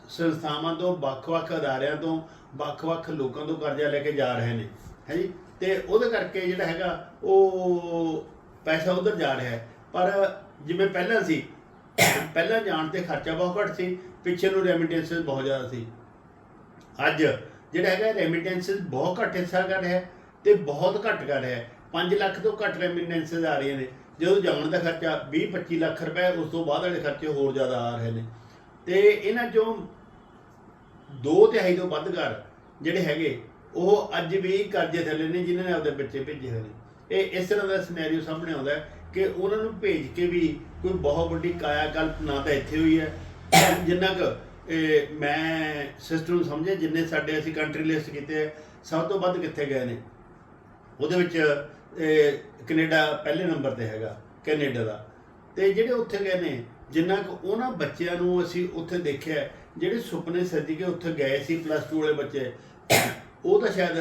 ਸੰਸਥਾਵਾਂ ਤੋਂ, ਵੱਖ-ਵੱਖ ਅਦਾਰਿਆਂ ਤੋਂ, ਵੱਖ-ਵੱਖ ਲੋਕਾਂ ਤੋਂ ਕਰਜ਼ਾ ਲੈ ਕੇ ਜਾ ਰਹੇ ਨੇ। ਹੈ ਜੀ? ਤੇ ਉਹਦੇ ਕਰਕੇ ਜਿਹੜਾ ਹੈਗਾ, ਉਹ ਪੈਸਾ ਉਧਰ ਜਾ ਰਿਹਾ ਹੈ। ਪਰ ਜਿਵੇਂ ਪਹਿਲਾਂ ਸੀ, ਪਹਿਲਾਂ ਜਾਣ ਤੇ ਖਰਚਾ ਬਹੁਤ ਘੱਟ ਸੀ, ਪਿੱਛੇ ਨੂੰ ਰੈਮਿਟੈਂਸਸ ਬਹੁਤ ਜ਼ਿਆਦਾ ਸੀ। ਅੱਜ ਜਿਹੜਾ ਹੈਗਾ ਰੈਮਿਟੈਂਸਸ ਬਹੁਤ ਘੱਟ ਹਿੱਸਾ ਕਰ ਰਿਹਾ ਹੈ ਤੇ ਬਹੁਤ ਘੱਟ ਕਰ ਰਿਹਾ ਹੈ। 5 ਲੱਖ ਤੋਂ ਘੱਟ ਰੈਮਿਟੈਂਸਸ ਆ ਰਹੀਆਂ ਨੇ। ਜਦੋਂ ਜਾਣ ਦਾ ਖਰਚਾ 20 25 ਲੱਖ ਰੁਪਏ ਉਸ ਤੋਂ ਬਾਅਦ ਵਾਲੇ ਖਰਚੇ ਹੋਰ ਜ਼ਿਆਦਾ ਆ ਰਹੇ ਨੇ। ਤੇ ਇਹਨਾਂ ਚੋਂ ਦੋ ਤਿਹਾਈ ਤੋਂ ਵੱਧ ਘਰ ਜਿਹੜੇ ਹੈਗੇ ਉਹ ਅੱਜ ਵੀ ਕਰਜ਼ੇ ਥੱਲੇ ਨੇ ਜਿਨ੍ਹਾਂ ਨੇ ਆਪਦੇ ਬੱਚੇ ਭੇਜੇ ਹੋਏ ਨੇ। ਇਹ ਇਸ ਤਰ੍ਹਾਂ ਦਾ ਸਿਨੈਰੀਓ ਸਾਹਮਣੇ ਆਉਂਦਾ ਕਿ ਉਹਨਾਂ ਨੂੰ ਭੇਜ ਕੇ ਵੀ ਕੋਈ ਬਹੁਤ ਵੱਡੀ ਕਾਇਆ ਕਲਪ ਨਾ ਤਾਂ ਇੱਥੇ ਹੋਈ ਹੈ। ਜਿੰਨਾ ਕੁ ਮੈਂ ਸਿਸਟਮ ਨੂੰ ਸਮਝਿਆ ਜਿੰਨੇ ਸਾਡੇ ਅਸੀਂ ਕੰਟਰੀ ਲਿਸਟ ਕੀਤੇ ਆ, ਸਭ ਤੋਂ ਵੱਧ ਕਿੱਥੇ ਗਏ ਨੇ? ਉਹਦੇ ਵਿੱਚ ਕੈਨੇਡਾ ਪਹਿਲੇ ਨੰਬਰ ਤੇ ਹੈਗਾ, ਕੈਨੇਡਾ ਦਾ। ਤੇ ਜਿਹੜੇ ਉੱਥੇ ਗਏ ਨੇ, ਜਿੰਨਾ ਕੁ ਉਹਨਾਂ ਬੱਚਿਆਂ ਨੂੰ ਅਸੀਂ ਉੱਥੇ ਦੇਖਿਆ, ਜਿਹੜੇ ਸੁਪਨੇ ਸੱਜ ਕੇ ਉੱਥੇ ਗਏ ਸੀ ਪਲੱਸ 2 ਵਾਲੇ ਬੱਚੇ, ਉਹ ਤਾਂ ਸ਼ਾਇਦ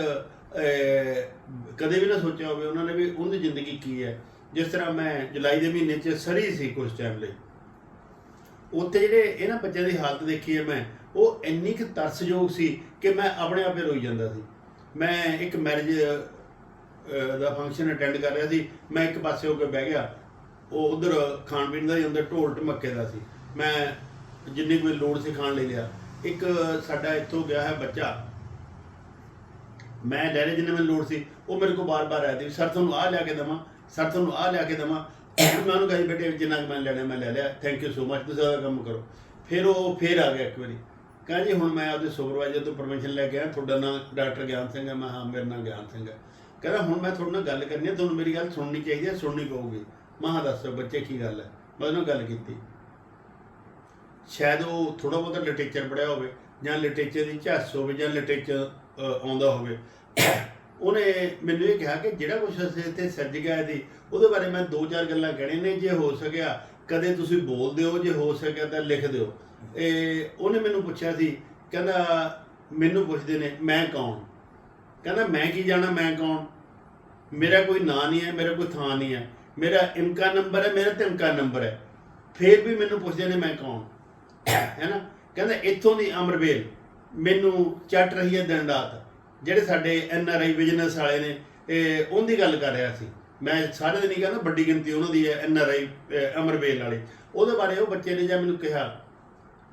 ਕਦੇ ਵੀ ਨਾ ਸੋਚਿਆ ਹੋਵੇ ਉਹਨਾਂ ਨੇ ਵੀ ਉਹਦੀ ਜ਼ਿੰਦਗੀ ਕੀ ਹੈ। ਜਿਸ ਤਰ੍ਹਾਂ ਮੈਂ ਜੁਲਾਈ ਦੇ ਮਹੀਨੇ 'ਚ ਸਰੀ ਸੀ ਕੁਝ ਟਾਈਮ ਲਈ। ਉੱਥੇ ਜਿਹੜੇ ਇਹਨਾਂ ਬੱਚਿਆਂ ਦੀ ਹਾਲਤ ਦੇਖੀ ਹੈ ਮੈਂ, ਉਹ ਇੰਨੀ ਕੁ ਤਰਸਯੋਗ ਸੀ ਕਿ ਮੈਂ ਆਪਣੇ ਆਪੇ ਰੋਈ ਜਾਂਦਾ ਸੀ। ਮੈਂ ਇੱਕ ਮੈਰਿਜ ਦਾ ਫੰਕਸ਼ਨ ਅਟੈਂਡ ਕਰ ਰਿਹਾ ਸੀ, ਮੈਂ ਇੱਕ ਪਾਸੇ ਹੋ ਕੇ ਬਹਿ ਗਿਆ। ਉਹ ਉਧਰ ਖਾਣ ਪੀਣ ਦਾ ਹੀ ਅੰਦਰ ਢੋਲ ਢਮੱਕੇ ਦਾ ਸੀ। ਮੈਂ ਜਿੰਨੀ ਕੋਈ ਲੋੜ ਸੀ ਖਾਣ ਲਈ ਲਿਆ। ਇੱਕ ਸਾਡਾ ਇੱਥੋਂ ਗਿਆ ਹੈ ਬੱਚਾ। ਮੈਂ ਲੈ ਲਿਆ ਜਿੰਨੇ ਮੈਨੂੰ ਲੋੜ ਸੀ। ਉਹ ਮੇਰੇ ਕੋਲ ਬਾਰ-ਬਾਰ ਆਇਆ ਸੀ ਸਰ, ਤੁਹਾਨੂੰ ਆਹ ਲਿਆ ਕੇ ਦੇਵਾਂ। ਸਰ, ਤੁਹਾਨੂੰ ਆਹ ਲਿਆ ਕੇ ਦੇਵਾਂ। ਮੈਂ ਉਹਨੂੰ ਕਹੀ ਬੇਟੇ, ਜਿੰਨਾ ਕੁ ਮੈਂ ਲੈਣਾ, ਮੈਂ ਲੈ ਲਿਆ। ਥੈਂਕ ਯੂ ਸੋ ਮਚ ਤੁਸੀਂ ਉਹਦਾ ਕੰਮ ਕਰੋ। ਫਿਰ ਉਹ ਫਿਰ ਆ ਗਿਆ ਇੱਕ ਵਾਰੀ। ਕਹਿੰਦਾ ਜੀ, ਹੁਣ ਮੈਂ ਆਪਦੇ ਸੁਪਰਵਾਈਜ਼ਰ ਤੋਂ ਪਰਮਿਸ਼ਨ ਲੈ ਕੇ ਆਇਆ। ਤੁਹਾਡਾ ਨਾਮ ਡਾਕਟਰ ਗਿਆਨ ਸਿੰਘ ਹੈ। ਮੈਂ ਹਾਂ, ਮੇਰਾ ਨਾਮ ਗਿਆਨ ਸਿੰਘ ਹੈ। ਕਹਿੰਦਾ ਹੁਣ ਮੈਂ ਤੁਹਾਡੇ ਨਾਲ ਗੱਲ ਕਰਨੀ ਹੈ ਤੁਹਾਨੂੰ ਮੇਰੀ ਗੱਲ ਸੁਣਨੀ ਚਾਹੀਦੀ ਹੈ ਸੁਣਨੀ ਪਊਗੀ। ਮੈਂ ਦੱਸੋ ਬੱਚੇ ਕੀ ਗੱਲ ਹੈ ਮੈਂ ਉਹਨੂੰ ਗੱਲ ਕੀਤੀ। ਸ਼ਾਇਦ ਉਹ ਥੋੜਾ ਬਹੁਤਾ ਲਿਟਰੇਚਰ ਪੜਿਆ ਹੋਵੇ ਜਾਂ ਲਿਟਰੇਚਰ ਦੀ ਝੱਸ ਹੋਵੇ ਜਾਂ ਲਿਟਰੇਚਰ ਆਉਂਦਾ ਹੋਵੇ। ਉਹਨੇ ਮੈਨੂੰ ਇਹ ਕਿਹਾ ਕਿ ਜਿਹੜਾ ਕੁਝ ਅਸੀਂ ਇੱਥੇ ਸੱਜ ਗਿਆ ਸੀ, ਉਹਦੇ ਬਾਰੇ ਮੈਂ ਦੋ ਚਾਰ ਗੱਲਾਂ ਕਹਿਣੀਆਂ ਨੇ, ਜੇ ਹੋ ਸਕਿਆ ਕਦੇ ਤੁਸੀਂ ਬੋਲ ਦਿਓ ਜੇ ਹੋ ਸਕਿਆ ਤਾਂ ਲਿਖ ਦਿਓ ਇਹ ਉਹਨੇ ਮੈਨੂੰ ਪੁੱਛਿਆ ਸੀ, ਕਹਿੰਦਾ ਮੈਨੂੰ ਪੁੱਛਦੇ ਨੇ, ਮੈਂ ਕੌਣ? ਕਹਿੰਦਾ, ਮੈਂ ਕੀ ਜਾਣਾ, ਮੈਂ ਕੌਣ? ਮੇਰਾ ਕੋਈ ਨਾਂ ਨਹੀਂ ਹੈ, ਮੇਰਾ ਕੋਈ ਥਾਂ ਨਹੀਂ ਹੈ। ਮੇਰਾ ਇਨਕਾ ਨੰਬਰ ਹੈ, ਮੇਰਾ ਤਿਮਕਾ ਨੰਬਰ ਹੈ। ਫੇਰ ਵੀ ਮੈਨੂੰ ਪੁੱਛਦੇ ਨੇ, ਮੈਂ ਕੌਣ? ਹੈ ਨਾ? ਕਹਿੰਦਾ, ਇੱਥੋਂ ਦੀ ਅਮਰਵੇਲ ਮੈਨੂੰ ਚੱਟ ਰਹੀ ਹੈ ਦਿਨ ਰਾਤ। ਜਿਹੜੇ ਸਾਡੇ ਐਨ ਆਰ ਆਈ ਬਿਜ਼ਨਸ ਵਾਲੇ ਨੇ ਇਹ ਉਹਦੀ ਗੱਲ ਕਰ ਰਿਹਾ ਸੀ। ਮੈਂ ਸਾਰੇ ਦਿਨ ਹੀ ਕਹਿੰਦਾ, ਵੱਡੀ ਗਿਣਤੀ ਉਹਨਾਂ ਦੀ ਹੈ, ਐਨ ਆਰ ਆਈ ਅਮਰਵੇਲ ਵਾਲੇ। ਉਹਦੇ ਬਾਰੇ ਉਹ ਬੱਚੇ ਨੇ ਜਾਂ ਮੈਨੂੰ ਕਿਹਾ।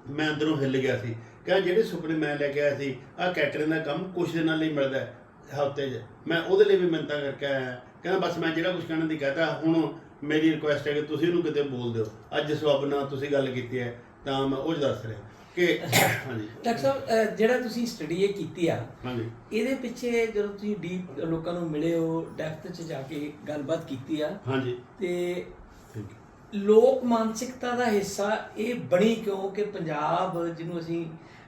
ਮੈਂ ਅੰਦਰੋਂ ਹਿੱਲ ਗਿਆ ਸੀ। ਕਹਿੰਦਾ ਜਿਹੜੇ ਸੁਪਨੇ ਮੈਂ ਲੈ ਕੇ ਆਇਆ ਸੀ ਆਹ ਕੈਟਰਿੰਗ ਦਾ ਕੰਮ ਕੁਝ ਦਿਨਾਂ ਲਈ ਮਿਲਦਾ ਹੈ ਹਫ਼ਤੇ 'ਚ। ਮੈਂ ਉਹਦੇ ਲਈ ਵੀ ਮਿੰਤਾ ਕਰਕੇ ਆਇਆ ਕਹਿੰਦਾ ਬਸ ਮੈਂ ਜਿਹੜਾ ਕੁਝ ਕਹਿਣ ਦੀ ਕਹਤਾ ਹੁਣ ਮੇਰੀ ਰਿਕੁਐਸਟ ਹੈ ਕਿ ਤੁਸੀਂ ਇਹਨੂੰ ਕਿਤੇ ਬੋਲ ਦਿਓ। ਅੱਜ ਸਬਬ ਨਾਲ ਤੁਸੀਂ ਗੱਲ ਕੀਤੀ ਹੈ ਤਾਂ ਮੈਂ ਉਹ ਦੱਸ ਰਿਹਾ ਕਿ ਹਾਂਜੀ। ਡਾਕਟਰ ਸਾਹਿਬ ਜਿਹੜਾ ਤੁਸੀਂ ਸਟੱਡੀ ਇਹ ਕੀਤੀ ਆ ਹਾਂਜੀ। ਇਹਦੇ ਪਿੱਛੇ ਜਦੋਂ ਤੁਸੀਂ ਡੀਪ ਲੋਕਾਂ ਨੂੰ ਮਿਲੇ ਹੋ ਡੈਪਥ 'ਚ ਜਾ ਕੇ ਗੱਲਬਾਤ ਕੀਤੀ ਆ ਹਾਂਜੀ। ਤੇ ਲੋਕ ਮਾਨਸਿਕਤਾ ਦਾ ਹਿੱਸਾ ਇਹ ਬਣੀ ਕਿਉਂ ਕਿ ਪੰਜਾਬ ਜਿਹਨੂੰ ਅਸੀਂ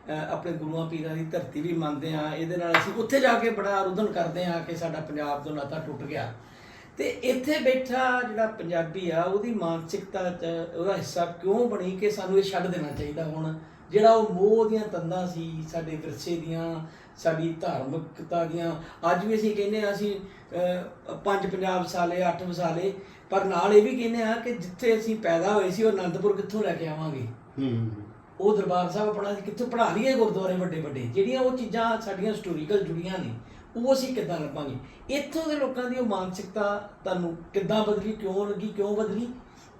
ਆਪਣੇ ਗੁਰੂਆਂ ਪੀਰਾਂ ਦੀ ਧਰਤੀ ਵੀ ਮੰਨਦੇ ਆ ਇਹਦੇ ਨਾਲ ਅਸੀਂ ਉੱਥੇ ਜਾ ਕੇ ਬੜਾ ਰੁਦਨ ਕਰਦੇ ਆ ਕਿ ਸਾਡਾ ਪੰਜਾਬ ਤੋਂ ਨਾਤਾ ਟੁੱਟ ਗਿਆ। ਤੇ ਇੱਥੇ ਬੈਠਾ ਜਿਹੜਾ ਪੰਜਾਬੀ ਆ, ਉਹਦੀ ਮਾਨਸਿਕਤਾ 'ਚ ਉਹਦਾ ਹਿੱਸਾ ਕਿਉਂ ਬਣੀ ਕਿ ਸਾਨੂੰ ਇਹ ਛੱਡ ਦੇਣਾ ਚਾਹੀਦਾ ਹੁਣ? ਜਿਹੜਾ ਉਹ ਮੋਹ ਦੀਆਂ ਤੰਦਾਂ ਸੀ, ਸਾਡੇ ਵਿਰਸੇ ਦੀਆਂ, ਸਾਡੀ ਧਾਰਮਿਕਤਾ ਦੀਆਂ, ਅੱਜ ਵੀ ਅਸੀਂ ਕਹਿੰਦੇ ਆ ਅਸੀਂ ਪੰਜ ਪੰਜਾਬ ਵਸਾਲੇ ਅੱਠ ਵਸਾਲੇ ਪਰ ਨਾਲ ਇਹ ਵੀ ਕਹਿੰਦੇ ਆ ਕਿ ਜਿੱਥੇ ਅਸੀਂ ਪੈਦਾ ਹੋਏ ਸੀ, ਉਹ ਅਨੰਦਪੁਰ ਕਿੱਥੋਂ ਲੈ ਕੇ ਆਵਾਂਗੇ? ਹੂੰ। ਉਹ ਦਰਬਾਰ ਸਾਹਿਬ ਆਪਣਾ ਅਸੀਂ ਕਿੱਥੋਂ ਪੜ੍ਹਾ ਲਈਏ ਗੁਰਦੁਆਰੇ ਵੱਡੇ ਵੱਡੇ, ਜਿਹੜੀਆਂ ਉਹ ਚੀਜ਼ਾਂ ਸਾਡੀਆਂ ਹਿਸਟੋਰੀਕਲ ਜੁੜੀਆਂ ਨੇ, ਉਹ ਅਸੀਂ ਕਿੱਦਾਂ ਲੱਭਾਂਗੇ? ਇੱਥੋਂ ਦੇ ਲੋਕਾਂ ਦੀ ਉਹ ਮਾਨਸਿਕਤਾ ਤੁਹਾਨੂੰ ਕਿੱਦਾਂ ਬਦਲੀ, ਕਿਉਂ ਲੱਗੀ, ਕਿਉਂ ਬਦਲੀ?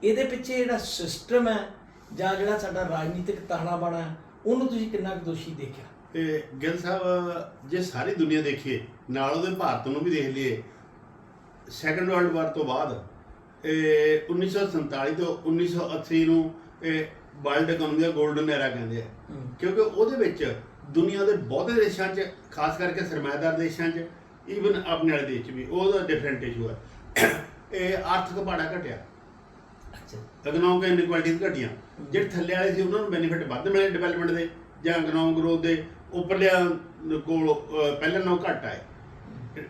ਇਹਦੇ ਪਿੱਛੇ ਜਿਹੜਾ ਸਿਸਟਮ ਹੈ, ਜਾਂ ਜਿਹੜਾ ਸਾਡਾ ਰਾਜਨੀਤਿਕ ਤਾਣਾ ਬਾਣਾ ਹੈ, ਉਹਨੂੰ ਤੁਸੀਂ ਕਿੰਨਾ ਕੁ ਦੋਸ਼ੀ ਦੇਖਿਆ? ਤੇ ਗਿੱਲ ਸਾਹਿਬ, ਜੇ ਸਾਰੀ ਦੁਨੀਆ ਦੇਖੀਏ, ਨਾਲ ਉਹਦੇ ਭਾਰਤ ਨੂੰ ਵੀ ਦੇਖ ਲਈਏ ਸੈਕੰਡ ਵਰਲਡ ਵਾਰ ਤੋਂ ਬਾਅਦ, ਇਹ 1947 ਤੋਂ 1980 ਨੂੰ, ਇਹ ਵਰਲਡ ਇਕਨੋਮੀ ਦਾ 골ਡਨ ਐਰਾ ਕਹਿੰਦੇ ਆ। ਕਿਉਂਕਿ ਉਹਦੇ ਵਿੱਚ ਦੁਨੀਆ ਦੇ ਬਹੁਤੇ ਦੇਸ਼ਾਂ 'ਚ ਖਾਸ ਕਰਕੇ ਸਰਮਾਇਦਾਰ ਦੇਸ਼ਾਂ 'ਚ ਈਵਨ ਆਪਣੇ ਵਾਲੇ ਦੇਸ਼ 'ਚ ਵੀ ਉਹਦਾ ਡਿਫਰੈਂਟ ਇਸ਼ੂ ਹੈ ਇਹ ਆਰਥਿਕ ਭਾੜਾ ਘਟਿਆ। ਅੱਛਾ। ਇਕਨੋਮਿਕ ਇਨਇਕੁਐਲਿਟੀਜ਼ ਘਟੀਆਂ। ਜਿਹੜੇ ਥੱਲੇ ਵਾਲੇ ਸੀ ਉਹਨਾਂ ਨੂੰ ਬੈਨੀਫਿਟ ਵੱਧ ਮਿਲੇ ਡਿਵੈਲਪਮੈਂਟ ਦੇ ਜਾਂ ਇਕਨੋਮਿਕ ਗਰੋਥ ਦੇ। ਉੱਪਰਲਿਆਂ ਕੋਲ ਪਹਿਲਾਂ ਨਾਲੋਂ ਘੱਟ ਆਏ।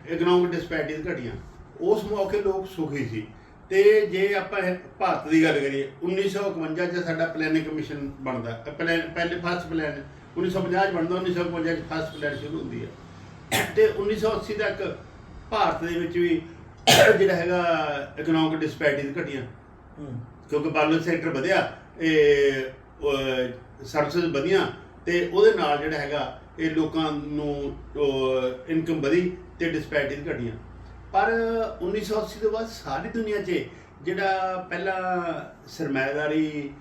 ਇਕਨੋਮਿਕ ਡਿਸਪੈਰਿਟੀਜ਼ ਘਟੀਆਂ। ਉਸ ਮੌਕੇ ਲੋਕ ਸੁਖੀ ਸੀ। ਤੇ ਜੇ ਆਪਾਂ ਭਾਰਤ ਦੀ ਗੱਲ ਕਰੀਏ 1951 ਚ ਸਾਡਾ ਪਲੈਨਿੰਗ ਕਮਿਸ਼ਨ ਬਣਦਾ ਪਲੈਨ ਪਹਿਲੇ ਫਸਟ ਪਲੈਨ 1950 ਚ ਬਣਦਾ 1951 ਚ ਫਸਟ ਪਲੈਨ ਸ਼ੁਰੂ ਹੁੰਦੀ ਹੈ ਤੇ 1980 ਤੱਕ ਭਾਰਤ ਦੇ ਵਿੱਚ ਵੀ ਜਿਹੜਾ ਹੈਗਾ ਇਕਨੋਮਿਕ ਡਿਸਪੈਰਿਟੀਜ਼ ਘਟੀਆਂ। ਕਿਉਂਕਿ ਪਾਰਲਰ ਸੈਕਟਰ ਵਧਿਆ ਇਹ ਸਰਵਿਸਿਜ਼ ਵਧੀਆਂ ਤੇ ਉਹਦੇ ਨਾਲ ਜਿਹੜਾ ਹੈਗਾ ਇਹ ਲੋਕਾਂ ਨੂੰ ਇਨਕਮ ਵਧੀ ਤੇ ਡਿਸਪੈਰਿਟੀਜ਼ ਘਟੀਆਂ। ਪਰ 1980 ਤੋਂ ਬਾਅਦ ਸਾਰੀ ਦੁਨੀਆ 'ਚ ਜਿਹੜਾ ਪਹਿਲਾਂ ਸਰਮਾਇਦਾਰੀ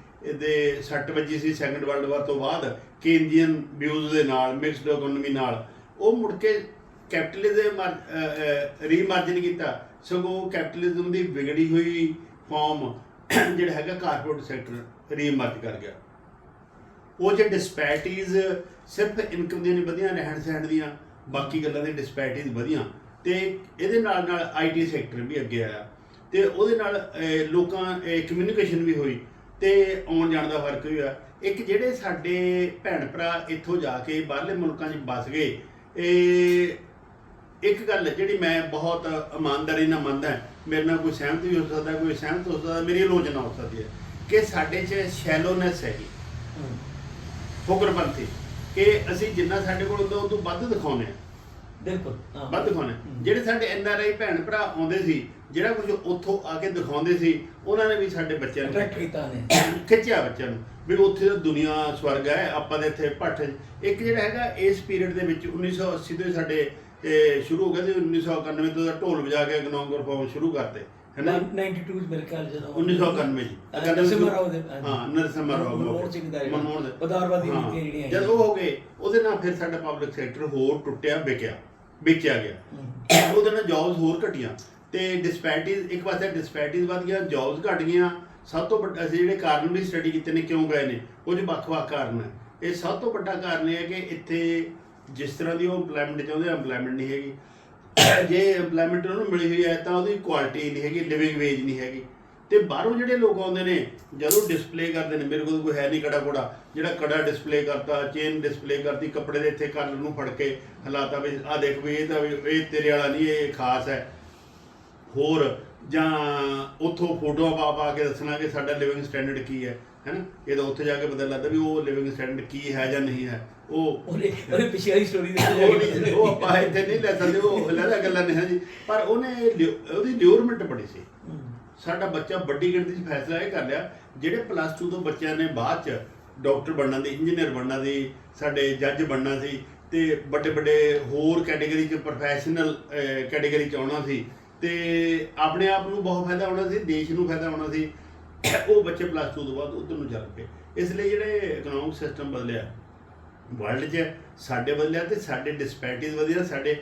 ਦੇ ਸੱਟ ਵੱਜੀ ਸੀ ਸੈਕੰਡ ਵਰਲਡ ਵਾਰ ਤੋਂ ਬਾਅਦ ਕੇਂਜੀਅਨ ਵਿਊਜ਼ ਦੇ ਨਾਲ ਮਿਕਸਡ ਇਕਨੋਮੀ ਨਾਲ, ਉਹ ਮੁੜ ਕੇ ਕੈਪੀਟਲਿਜ਼ਮ ਰੀਮਾਰਜਨ ਕੀਤਾ। ਸਗੋਂ ਕੈਪੀਟਲਿਜ਼ਮ ਦੀ ਵਿਗੜੀ ਹੋਈ ਫਾਰਮ ਜਿਹੜਾ ਹੈਗਾ ਕਾਰਪੋਰੇਟ ਸੈਕਟਰ ਰੀਮਰਜ ਕਰ ਗਿਆ। ਉਹ ਜੇ ਡਿਸਪੈਰਿਟੀਜ਼ ਸਿਰਫ ਇਨਕਮ ਦੀਆਂ ਨਹੀਂ ਵਧੀਆਂ ਰਹਿਣ ਸਹਿਣ ਦੀਆਂ, ਬਾਕੀ ਗੱਲਾਂ ਦੇ ਡਿਸਪੈਰਿਟੀਜ਼ ਵਧੀਆਂ। ਤੇ ਇਹਦੇ ਨਾਲ ਨਾਲ ਆਈਟੀ ਸੈਕਟਰ ਵੀ ਅੱਗੇ ਆਇਆ। ਤੇ ਉਹਦੇ ਨਾਲ ਲੋਕਾਂ ਕਮਿਊਨੀਕੇਸ਼ਨ ਵੀ ਹੋਈ ਤੇ ਆਉਣ ਜਾਣ ਦਾ ਫ਼ਰਕ ਵੀ ਹੋਇਆ। ਇੱਕ ਜਿਹੜੇ ਸਾਡੇ ਭੈਣ ਭਰਾ ਇੱਥੋਂ ਜਾ ਕੇ ਬਾਹਰਲੇ ਮੁਲਕਾਂ 'ਚ ਵੱਸ ਗਏ ਇਹ ਇੱਕ ਗੱਲ ਜਿਹੜੀ ਮੈਂ ਬਹੁਤ ਇਮਾਨਦਾਰੀ ਨਾਲ ਮੰਨਦਾ ਮੇਰੇ ਨਾਲ ਕੋਈ ਸਹਿਮਤ ਵੀ ਹੋ ਸਕਦਾ ਕੋਈ ਸਹਿਮਤ ਹੋ ਸਕਦਾ ਮੇਰੀ ਆਲੋਚਨਾ ਹੋ ਸਕਦੀ ਹੈ ਕਿ ਸਾਡੇ 'ਚ ਸ਼ੈਲੋਨੈਸ ਹੈਗੀ। ਫੁਕਰਪੰਥੀ ਕਿ ਅਸੀਂ ਜਿੰਨਾ ਸਾਡੇ ਕੋਲ ਹੁੰਦਾ ਉਹ ਤੋਂ ਵੱਧ ਦਿਖਾਉਂਦੇ ਆ ਬਿਲਕੁਲ ਹਾਂ। ਵੱਧ ਦਿਖਾਉਂਦੇ ਹਾਂ। ਹਮ। ਜਿਹੜੇ ਸਾਡੇ ਐਨ ਆਰ ਆਈ ਭੈਣ ਭਰਾ ਆਉਂਦੇ ਸੀ ਜਿਹੜਾ ਕੁਝ ਉੱਥੋਂ ਆ ਕੇ ਦਿਖਾਉਂਦੇ ਸੀ ਉਹਨਾਂ ਨੇ ਵੀ ਸਾਡੇ ਬੱਚਿਆਂ ਨੂੰ Attract ਕੀਤਾ ਨੇ ਖਿੱਚਿਆ ਬੱਚਆਂ ਨੂੰ ਵੀ ਉੱਥੇ ਤਾਂ ਦੁਨੀਆ ਸਵਰਗ ਹੈ ਆਪਾਂ ਦੇ ਇੱਥੇ ਭੱਠ ਇੱਕ ਜਿਹੜਾ ਹੈਗਾ ਇਸ ਪੀਰੀਅਡ ਦੇ ਵਿੱਚ 1980 ਦੇ ਸਾਡੇ ਸ਼ੁਰੂ ਹੋ ਗਿਆ ਤੇ 1991 ਤੋਂ ਢੋਲ ਵਜਾ ਕੇ ਗਨੌਂਗਰ ਫਾਰਮ ਸ਼ੁਰੂ ਕਰਤੇ ਹੈਨਾ 92 ਚ ਮੇਰੇ ਖਿਆਲ ਜਦੋਂ 1991 ਜੀ ਅਹ ਨਰਸਿਮਹਾ ਰਾਓ ਦੇ ਹਾਂ ਨਰਸਿਮਹਾ ਰਾਓ ਮਨਮੋਹਨ ਸਿੰਘ ਦਾ ਜਿਹੜਾ ਮਨਮੋਹਨ ਦਾ- ਬਦਾਰਵਾਦੀ ਹਾਂ। ਨੀਤੀਆਂ ਜਿਹੜੀਆਂ ਜਦ ਉਹ ਹੋ ਗਏ ਉਹਦੇ ਨਾਲ ਫਿਰ ਸਾਡਾ ਪਬਲਿਕ ਸੈਕਟਰ ਹੋਰ ਟੁੱਟਿਆ ਵਿਕਿਆ ਵੇਚਿਆ ਗਿਆ। ਹਮ। ਉਹਦੇ ਨਾਲ ਜੌਬਸ ਹੋਰ ਘਟੀਆਂ। ਤੇ ਡਿਸਪੈਰਿਟੀਜ਼ ਇੱਕ ਪਾਸੇ ਡਿਸਪੈਰਿਟੀਜ਼ ਵੱਧ ਗਿਆ ਜੌਬਸ ਘਟ ਗਈਆਂ। ਸਭ ਤੋਂ ਵੱਡਾ ਅਸੀਂ ਜਿਹੜੇ ਕਾਰਨ ਵੀ ਸਟੱਡੀ ਕੀਤੇ ਨੇ ਕਿਉਂ ਗਏ ਨੇ? ਉਹ 'ਚ ਵੱਖ-ਵੱਖ ਕਾਰਨ ਹੈ। ਇਹ ਸਭ ਤੋਂ ਵੱਡਾ ਕਾਰਨ ਇਹ ਹੈ ਕਿ ਇੱਥੇ ਜਿਸ ਤਰ੍ਹਾਂ ਦੀ ਉਹ EMPLOYMENT ਚਾਹੁੰਦੇ EMPLOYMENT ਨਹੀਂ ਹੈਗੀ। ਜੇ EMPLOYMENT ਉਹਨੂੰ ਮਿਲੀ ਹੋਈ ਹੈ ਤਾਂ ਉਹਦੀ ਕੁਆਲਿਟੀ ਨਹੀਂ ਹੈਗੀ ਲਿਵਿੰਗ ਵੇਜ ਨਹੀਂ ਹੈਗੀ। ਤੇ ਬਾਹਰੋਂ ਜਿਹੜੇ ਲੋਕ ਆਉਂਦੇ ਨੇ, ਜਦੋਂ ਡਿਸਪਲੇ ਕਰਦੇ ਨੇ, ਮੇਰੇ ਕੋਲ ਕੋਈ ਹੈ ਨਹੀਂ ਕੜਾ ਕੋੜਾ ਜਿਹੜਾ ਕੜਾ ਡਿਸਪਲੇ ਕਰਤਾ ਚੇਨ ਡਿਸਪਲੇ ਕਰਤੀ ਕੱਪੜੇ ਦੇ ਇੱਥੇ ਕੱਲ ਨੂੰ ਫੜ ਕੇ ਹਲਾਤਾ ਵੀ ਆ ਦੇਖ ਵੀ, ਇਹ ਤਾਂ ਵੀ, ਇਹ ਤੇਰੇ ਵਾਲਾ ਨਹੀਂ, ਇਹ ਖਾਸ ਹੈ। ਹੋਰ, ਜਾਂ ਉੱਥੋਂ ਫੋਟੋਆਂ ਪਾ ਪਾ ਕੇ ਦੱਸਣਾ ਕਿ ਸਾਡਾ ਲਿਵਿੰਗ ਸਟੈਂਡਰਡ ਕੀ ਹੈ, ਹੈਨਾ? ਇਹ ਤਾਂ ਉੱਥੇ ਜਾ ਕੇ ਪਤਾ ਲੱਗਦਾ ਵੀ ਉਹ ਲਿਵਿੰਗ ਸਟੈਂਡਰਡ ਕੀ ਹੈ ਜਾਂ ਨਹੀਂ ਹੈ। ਉਹ ਉਹਨੇ ਉਹਨੇ ਪਿਛਲੀ ਵਾਲੀ ਸਟੋਰੀ ਦੇ ਉਹ ਨਹੀਂ ਉਹ ਆਪਾਂ ਇੱਥੇ ਨਹੀਂ ਲੈ ਸਕਦੇ ਉਹ ਲੈਦਾ ਗੱਲਾਂ ਜੀ ਪਰ ਉਹਨੇ ਲਿਓ- ਉਹਦੀ ਲਿਓਰਮੈਂਟ ਬੜੀ ਸੀ। ਸਾਡਾ ਬੱਚਾ ਵੱਡੀ ਗਿਣਤੀ 'ਚ ਫੈਸਲਾ ਇਹ ਕਰ ਲਿਆ ਜਿਹੜੇ ਪਲੱਸ 2 ਤੋਂ ਬੱਚਿਆਂ ਨੇ ਬਾਅਦ 'ਚ ਡਾਕਟਰ ਬਣਨਾ ਦੀ ਇੰਜੀਨੀਅਰ ਬਣਨਾ ਦੀ ਸਾਡੇ ਜੱਜ ਬਣਨਾ ਸੀ ਤੇ ਵੱਡੇ ਵੱਡੇ ਹੋਰ ਕੈਟਾਗਰੀ 'ਚ ਪ੍ਰੋਫੈਸ਼ਨਲ ਕੈਟਾਗਰੀ 'ਚ ਆਉਣਾ ਸੀ ਤੇ ਆਪਣੇ ਆਪ ਨੂੰ ਬਹੁਤ ਫਾਇਦਾ ਹੋਣਾ ਸੀ ਦੇਸ਼ ਨੂੰ ਫਾਇਦਾ ਹੋਣਾ ਸੀ। ਉਹ ਬੱਚੇ ਪਲੱਸ 2 ਤੋਂ ਬਾਅਦ ਉਧਰ ਨੂੰ ਚੱਲ ਪਏ। ਇਸ ਲਈ ਜਿਹੜੇ ਇਕਨੋਮਿਕ ਸਿਸਟਮ ਬਦਲਿਆ। ਵਰਲਡ 'ਚ ਸਾਡੇ ਬਦਲਿਆ ਤੇ ਸਾਡੇ ਡਿਸਪੈਰਿਟੀਜ਼ ਵਧੀਆ ਸਾਡੇ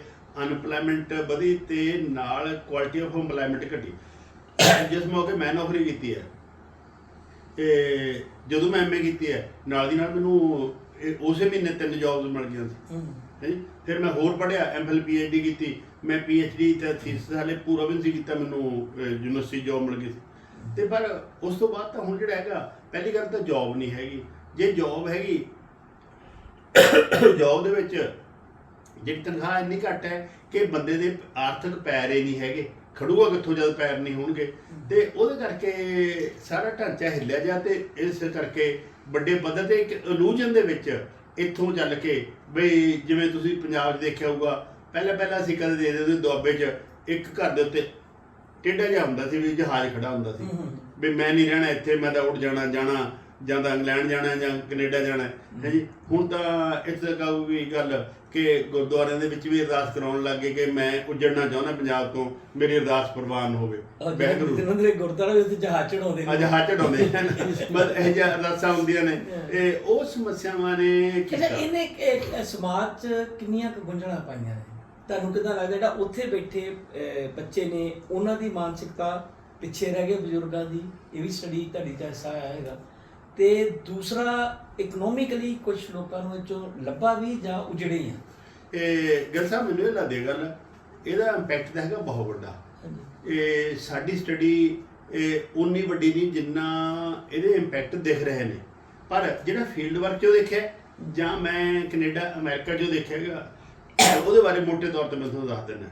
ਅਨਪਲੋਇਮੈਂਟ ਵਧੀ ਤੇ ਨਾਲ ਕੁਆਲਿਟੀ ਆਫ ਏਮਪਲੋਇਮੈਂਟ ਘਟੀ। ਜਿਸ ਮੌਕੇ ਮੈਂ ਨੌਕਰੀ ਕੀਤੀ ਹੈ ਤੇ ਜਦੋਂ ਮੈਂ ਐਮਏ ਕੀਤੀ ਹੈ ਨਾਲ ਦੀ ਨਾਲ ਮੈਨੂੰ ਉਸੇ ਮਹੀਨੇ ਤਿੰਨ ਜੌਬਸ ਮਿਲ ਗਈਆਂ ਸੀ। ਹੈਂ। ਜੀ ਫਿਰ ਮੈਂ ਹੋਰ ਪੜ੍ਹਿਆ ਐਮਫਿਲ ਪੀਐਚਡੀ ਕੀਤੀ ਮੈਂ ਪੀਐਚਡੀ ਤੇ ਥੀਸਿਸ ਹਾਲੇ ਪੂਰਾ ਵੀ ਨਹੀਂ ਕੀਤਾ ਮੈਨੂੰ ਯੂਨੀਵਰਸਿਟੀ ਜੌਬ ਮਿਲ ਗਈ ਸੀ। ਤੇ ਪਰ ਉਸ ਤੋਂ ਬਾਅਦ ਤਾਂ ਹੁਣ ਜਿਹੜਾ ਹੈਗਾ ਪਹਿਲੀ ਗੱਲ ਤਾਂ ਜੌਬ ਨਹੀਂ ਹੈਗੀ। ਜੇ ਜੌਬ ਹੈਗੀ ਜੌਬ ਦੇ ਵਿੱਚ ਜਿਹੜੀ ਤਨਖਾਹ ਇੰਨੀ ਘੱਟ ਹੈ ਕਿ ਬੰਦੇ ਦੇ ਆਰਥਿਕ ਪੈਰ ਹੀ ਨਹੀਂ ਹੈਗੇ। ਖੜੂਗਾ ਕਿੱਥੋਂ ਜਦ ਪੈਰ ਨਹੀਂ ਹੋਣਗੇ। ਤੇ ਉਹਦੇ ਕਰਕੇ ਸਾਰਾ ਢਾਂਚਾ ਹਿੱਲਿਆ ਜਾ ਤੇ ਇਸ ਕਰਕੇ ਵੱਡੇ ਪੱਧਰ ਤੇ ਇੱਕ ਇਲੂਜਨ ਦੇ ਵਿੱਚ ਇੱਥੋਂ ਚੱਲ ਕੇ ਬਈ ਜਿਵੇਂ ਤੁਸੀਂ ਪੰਜਾਬ 'ਚ ਦੇਖਿਆ ਹੋਊਗਾ ਪਹਿਲਾਂ ਪਹਿਲਾਂ ਅਸੀਂ ਕਦੇ ਦੇ ਦਿੰਦੇ ਦੁਆਬੇ 'ਚ ਇੱਕ ਘਰ ਦੇ ਉੱਤੇ ਟੇਢਾ ਜਿਹਾ ਹੁੰਦਾ ਸੀ ਵੀ ਜਹਾਜ਼ ਖੜਾ ਹੁੰਦਾ ਸੀ। ਵੀ ਮੈਂ ਨਹੀਂ ਰਹਿਣਾ ਇੱਥੇ ਮੈਂ ਤਾਂ ਉੱਡ ਜਾਣਾ ਜਾਣਾ। ਜਾਂ ਤਾਂ ਇੰਗਲੈਂਡ ਜਾਣਾ ਜਾਂ ਕੈਨੇਡਾ ਜਾਣਾ ਹੈ ਜੀ? ਹੁਣ ਤਾਂ ਇਸ ਤਰ੍ਹਾਂ ਵੀ ਗੱਲ ਕਿ ਗੁਰਦੁਆਰਿਆਂ ਦੇ ਵਿੱਚ ਵੀ ਅਰਦਾਸ ਕਰਾਉਣ ਲੱਗੇ ਕਿ ਮੈਂ ਉੱਜੜਨਾ ਚਾਹੁੰਦਾ ਪੰਜਾਬ ਤੋਂ ਮੇਰੀ ਅਰਦਾਸ ਪ੍ਰਵਾਨ ਹੋਵੇ। ਔਰ ਵਾਹਿਗੁਰੂ। ਜਿਹਨਾਂ ਦੇ ਗੁਰਦੁਆਰੇ ਵਿੱਚ ਜਹਾਜ਼ ਚੜਾਉਂਦੇ ਨੇ। ਅੱਜ ਹੱਥ ਚੜਾਉਂਦੇ ਹਨ ਬਸ ਇਹ ਜਿਹਾ ਅਰਦਾਸਾਂ ਹੁੰਦੀਆਂ ਨੇ। ਇਹ ਉਹ ਸਮੱਸਿਆਵਾਂ ਨੇ ਅੱਛਾ ਕੀਤਾ ਇਹਨੇ ਇੱਕ- ਇੱਕ ਸਮਾਜ 'ਚ ਕਿੰਨੀਆਂ ਕੁ ਗੁੰਝਲਾਂ ਪਾਈਆਂ ਨੇ? ਤੁਹਾਨੂੰ ਕਿਦਾਂ ਲੱਗਦਾ ਜਿਹੜਾ ਉੱਥੇ ਬੈਠੇ ਬੱਚੇ ਨੇ ਉਹਨਾਂ ਦੀ ਮਾਨਸਿਕਤਾ ਪਿੱਛੇ ਰਹਿ ਗਏ ਬਜ਼ੁਰਗਾਂ ਦੀ? ਇਹ ਵੀ ਸਟੱਡੀ ਤੁਹਾਡੀ ਐਸਾ ਆਇਆ ਹੈਗਾ। ਤੇ ਦੂਸਰਾ ਇਕਨੋਮਿਕਲੀ ਕੁਝ ਲੋਕਾਂ ਨੂੰ 'ਚੋਂ ਲੱਭਾ ਵੀ ਜਾਂ ਉਜੜੇ ਆ? ਇਹ ਗੱਲ ਸਾਹਿਬ ਮੈਨੂੰ ਇਹ ਲੱਗਦੀ ਹੈ ਗੱਲ ਇਹਦਾ ਇੰਪੈਕਟ ਤਾਂ ਹੈਗਾ ਬਹੁਤ ਵੱਡਾ। ਇਹ ਸਾਡੀ ਸਟੱਡੀ ਇਹ ਉਨੀ ਵੱਡੀ ਨਹੀਂ ਜਿੰਨਾ ਇਹਦੇ ਇੰਪੈਕਟ ਦਿਖ ਰਹੇ ਨੇ। ਪਰ ਜਿਹੜਾ ਫੀਲਡ ਵਰਕ ਜੋ ਦੇਖਿਆ ਜਾਂ ਮੈਂ ਕੈਨੇਡਾ ਅਮਰੀਕਾ ਜੋ ਦੇਖਿਆਗਾ ਉਹਦੇ ਬਾਰੇ ਮੋٹے ਤੌਰ ਤੇ ਮੈਂ ਤੁਹਾਨੂੰ ਦੱਸ ਦਿੰਦਾ।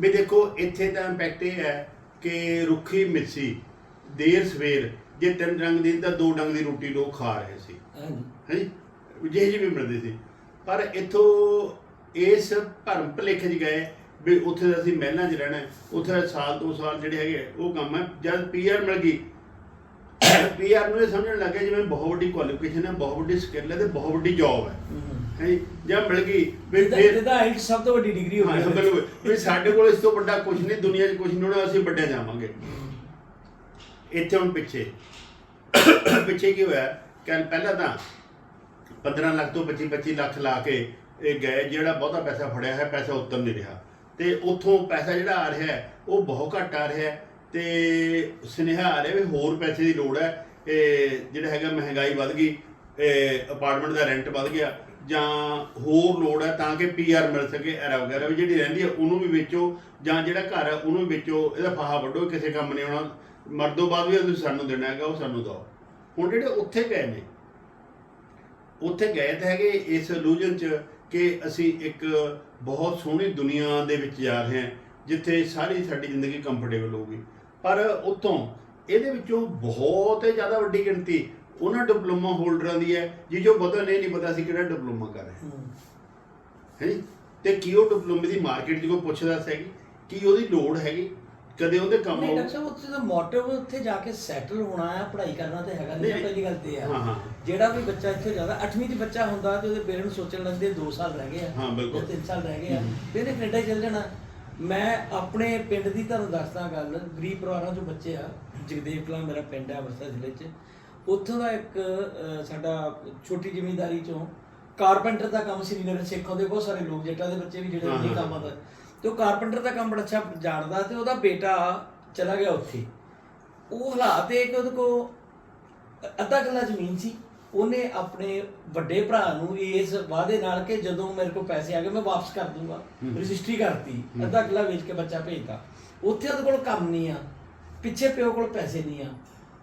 ਵੀ ਦੇਖੋ ਇੱਥੇ ਦਾ ਇੰਪੈਕਟ ਇਹ ਹੈ ਕਿ ਰੁੱਖੀ ਮਿੱਸੀ ਦੇਰ ਸਵੇਰ ਜੇ ਤਿੰਨ ਡੰਗ ਦੀ ਤਾਂ ਦੋ ਡੰਗ ਦੀ ਰੋਟੀ ਲੋਕ ਖਾ ਰਹੇ ਸੀ। ਹਾਂਜੀ। ਜਿਹੇ ਜਿਹੇ ਵੀ ਮਿਲਦੇ ਸੀ। ਪਰ ਇੱਥੋਂ ਇਸ ਭਰਮ ਭਲੇਖੇ 'ਚ ਗਏ ਵੀ ਉੱਥੇ ਅਸੀਂ ਮਹਿਲਾਂ 'ਚ ਰਹਿਣਾ ਉੱਥੇ ਸਾਲ ਦੋ ਸਾਲ ਜਿਹੜੇ ਹੈਗੇ ਉਹ ਕੰਮ ਹੈ। ਜਦ ਪੀਆਰ ਮਿਲ ਗਈ ਪੀਆਰ ਨੂੰ ਇਹ ਸਮਝਣ ਲੱਗੇ ਜਿਵੇਂ ਬਹੁਤ ਵੱਡੀ ਕੁਆਲੀਫਿਕੇਸ਼ਨ ਹੈ ਬਹੁਤ ਵੱਡੀ ਸਕਿੱਲ ਹੈ ਤੇ ਬਹੁਤ ਵੱਡੀ ਜੌਬ ਹੈ। ਹੈ ਜਦ ਮਿਲ ਗਈ ਵੀ ਫਿਰ ਇਹਦਾ ਆਈਟ ਸਭ ਤੋਂ ਵੱਡੀ ਡਿਗਰੀ ਹੋ ਹਾਂ, ਗਈ ਬਿਲਕੁਲ। ਵੀ ਸਾਡੇ ਕੋਲ ਇਸ ਤੋਂ ਵੱਡਾ ਕੁਝ ਨਹੀਂ ਦੁਨੀਆ 'ਚ ਕੁਝ ਨਹੀਂ ਹੋਣਾ ਅਸੀਂ ਵੱਡੇ ਜਾਵਾਂਗੇ। ਇੱਥੇ ਹੁਣ ਪਿੱਛੇ। ਪਿੱਛੇ ਕੀ ਹੋਇਆ? ਕਿ ਪਹਿਲਾਂ ਤਾਂ 15 ਲੱਖ ਤੋਂ 25 25 ਲੱਖ ਲਾ ਕੇ ਇਹ ਗਏ, ਜਿਹੜਾ ਬਹੁਤਾ ਪੈਸਾ ਫੜਿਆ ਹੈ, ਪੈਸਾ ਉੱਤਰ ਨਹੀਂ ਰਿਹਾ। ਤੇ ਉੱਥੋਂ ਪੈਸਾ ਜਿਹੜਾ ਆ ਰਿਹਾ ਉਹ ਬਹੁਤ ਘੱਟ ਆ ਰਿਹਾ ਹੈ। ਤੇ ਸੁਨੇਹਾ ਆ ਰਿਹਾ ਵੀ ਹੋਰ ਪੈਸੇ ਦੀ ਲੋੜ ਹੈ। ਇਹ ਜਿਹੜਾ ਹੈਗਾ ਮਹਿੰਗਾਈ ਵੱਧ ਗਈ, ਇਹ ਅਪਾਰਟਮੈਂਟ ਦਾ ਰੈਂਟ ਵੱਧ ਗਿਆ, ਜਾਂ ਹੋਰ ਲੋੜ ਹੈ ਤਾਂ ਕਿ ਪੀਆਰ ਮਿਲ ਸਕੇ, ਐਰਾ ਵਗੈਰਾ ਵੀ ਜਿਹੜੀ ਰਹਿੰਦੀ ਹੈ, ਉਹਨੂੰ ਵੀ ਵੇਚੋ, ਜਾਂ ਜਿਹੜਾ ਘਰ ਹੈ, ਉਹਨੂੰ ਵੀ ਵੇਚੋ, ਇਹਦਾ ਫਾਹਾ ਵੱਢੋ, ਕਿਸੇ ਕੰਮ ਨਹੀਂ ਆਉਣਾ। ਮਰਦੋ ਬਾਅਦ ਵੀ ਤੁਸੀਂ ਸਾਨੂੰ ਦੇਣਾ ਹੈਗਾ ਉਹ ਸਾਨੂੰ ਦਿਓ। ਹੁਣ ਜਿਹੜੇ ਉੱਥੇ ਗਏ ਨੇ ਉੱਥੇ ਗਏ ਤਾਂ ਹੈਗੇ ਇਸ illusion ਚ ਕਿ ਅਸੀਂ ਇੱਕ ਬਹੁਤ ਸੋਹਣੀ ਦੁਨੀਆ ਦੇ ਵਿੱਚ ਜਾ ਰਹੇ ਹਾਂ ਜਿੱਥੇ ਸਾਰੀ ਸਾਡੀ ਜ਼ਿੰਦਗੀ ਕੰਫਰਟੇਬਲ ਹੋਊਗੀ। ਪਰ ਉੱਥੋਂ ਇਹਦੇ ਵਿੱਚੋਂ ਬਹੁਤ ਜ਼ਿਆਦਾ ਵੱਡੀ ਗਿਣਤੀ ਉਹਨਾਂ ਡਿਪਲੋਮਾ ਹੋਲਡਰਾਂ ਦੀ ਹੈ ਜੀ ਜੋ ਪਤਾ ਨਹੀਂ ਨਹੀਂ ਪਤਾ ਸੀ ਕਿਹੜਾ ਡਿਪਲੋਮਾ ਕਰ ਰਹੇ ਹੂੰ। ਜੀ? ਤੇ ਕੀ ਉਹ ਡਿਪਲੋਮੇ ਦੀ ਮਾਰਕੀਟ ਦੀ ਕੋਈ ਪੁੱਛਦਾ ਹੈਗੀ? ਕੀ ਉਹਦੀ ਲੋੜ ਹੈਗੀ? ਕਦੇ ਉਹਦੇ ਕੰਮ ਨਹੀਂ ਆਊ ਡਾਕਟਰ ਸਾਹਿਬ ਉੱਥੇ ਦਾ ਮੋਟਿਵ ਉੱਥੇ ਜਾ ਕੇ ਸੈਟਲ ਹੋਣਾ ਹੈ ਪੜ੍ਹਾਈ ਕਰਨਾ ਤੇ ਹੈਗਾ ਨਹੀਂ ਨਹੀਂ, ਪਹਿਲੀ ਗੱਲ ਤੇ ਆ ਹਾਂ। ਜਿਹੜਾ ਵੀ ਬੱਚਾ ਇੱਥੇ ਜ਼ਿਆਦਾ 8ਵੀਂ ਚ ਬੱਚਾ ਹੁੰਦਾ ਤੇ ਉਹਦੇ ਪੇਰੈਂਟਸ ਸੋਚਣ ਲੱਗਦੇ 2 ਸਾਲ ਰਹਿ ਗਏ ਆ ਹਾਂ, ਬਿਲਕੁਲ। ਜਾਂ 3 ਸਾਲ ਰਹਿ ਗਏ ਆ ਹਮ। ਵੀ ਇਹਨੇ ਕੈਨੇਡਾ ਹੀ ਚੱਲ ਜਾਣਾ ਮੈਂ ਆਪਣੇ ਪਿੰਡ ਦੀ ਤੁਹਾਨੂੰ ਦੱਸਦਾ ਗੱਲ ਗਰੀਬ ਪਰਿਵਾਰਾਂ ਚੋਂ ਬੱਚੇ ਆ ਜਗਦੇਵ ਕਲਾਂ ਮੇਰਾ ਪਿੰਡ ਹੈ ਅੰਮ੍ਰਿਤਸਰ ਜ਼ਿਲ੍ਹੇ 'ਚ ਉੱਥੋਂ ਦਾ ਇੱਕ ਅਹ, ਸਾਡਾ ਛੋਟੀ ਜ਼ਿਮੀਂਦਾਰੀ ਚੋਂ ਕਾਰਪੈਂਟਰ ਦਾ ਕੰਮ ਸ੍ਰੀਨਗਰ ਸਿੱਖਾਂ ਦੇ ਬਹੁਤ ਸਾਰੇ ਲੋਕ ਜੱਟਾਂ ਦੇ ਬੱਚੇ ਵੀ ਜਿਹੜੇ ਹਾਂ, ਨਹੀਂ ਹਾਂ। ਕੰਮ ਆਉਂਦਾ ਤੇ ਉਹ ਕਾਰਪੈਂਟਰ ਦਾ ਕੰਮ ਬੜਾ ਅੱਛਾ ਜਾਣਦਾ ਤੇ ਉਹਦਾ ਬੇਟਾ ਚਲਾ ਗਿਆ ਉੱਥੇ। ਉਹ ਹਾਲਾਤ ਇਹ ਕਿ ਉਹਦੇ ਕੋ ਅੱਧਾ ਕਿੱਲਾ ਜ਼ਮੀਨ ਸੀ। ਉਹਨੇ ਆਪਣੇ ਵੱਡੇ ਭਰਾ ਨੂੰ ਇਸ ਵਾਅਦੇ ਨਾਲ ਕਿ ਜਦੋਂ ਮੇਰੇ ਕੋਲ ਪੈਸੇ ਆ ਗਏ ਮੈਂ ਵਾਪਸ ਕਰ ਦੂੰਗਾ। ਰਜਿਸਟਰੀ ਕਰਤੀ। ਅੱਧਾ ਕਿੱਲਾ ਵੇਚ ਕੇ ਬੱਚਾ ਭੇਜਤਾ। ਉੱਥੇ ਉਹਦੇ ਕੋਲ ਕੰਮ ਨਹੀਂ ਆ। ਪਿੱਛੇ ਪਿਓ ਕੋਲ ਪੈਸੇ ਨਹੀਂ ਆ।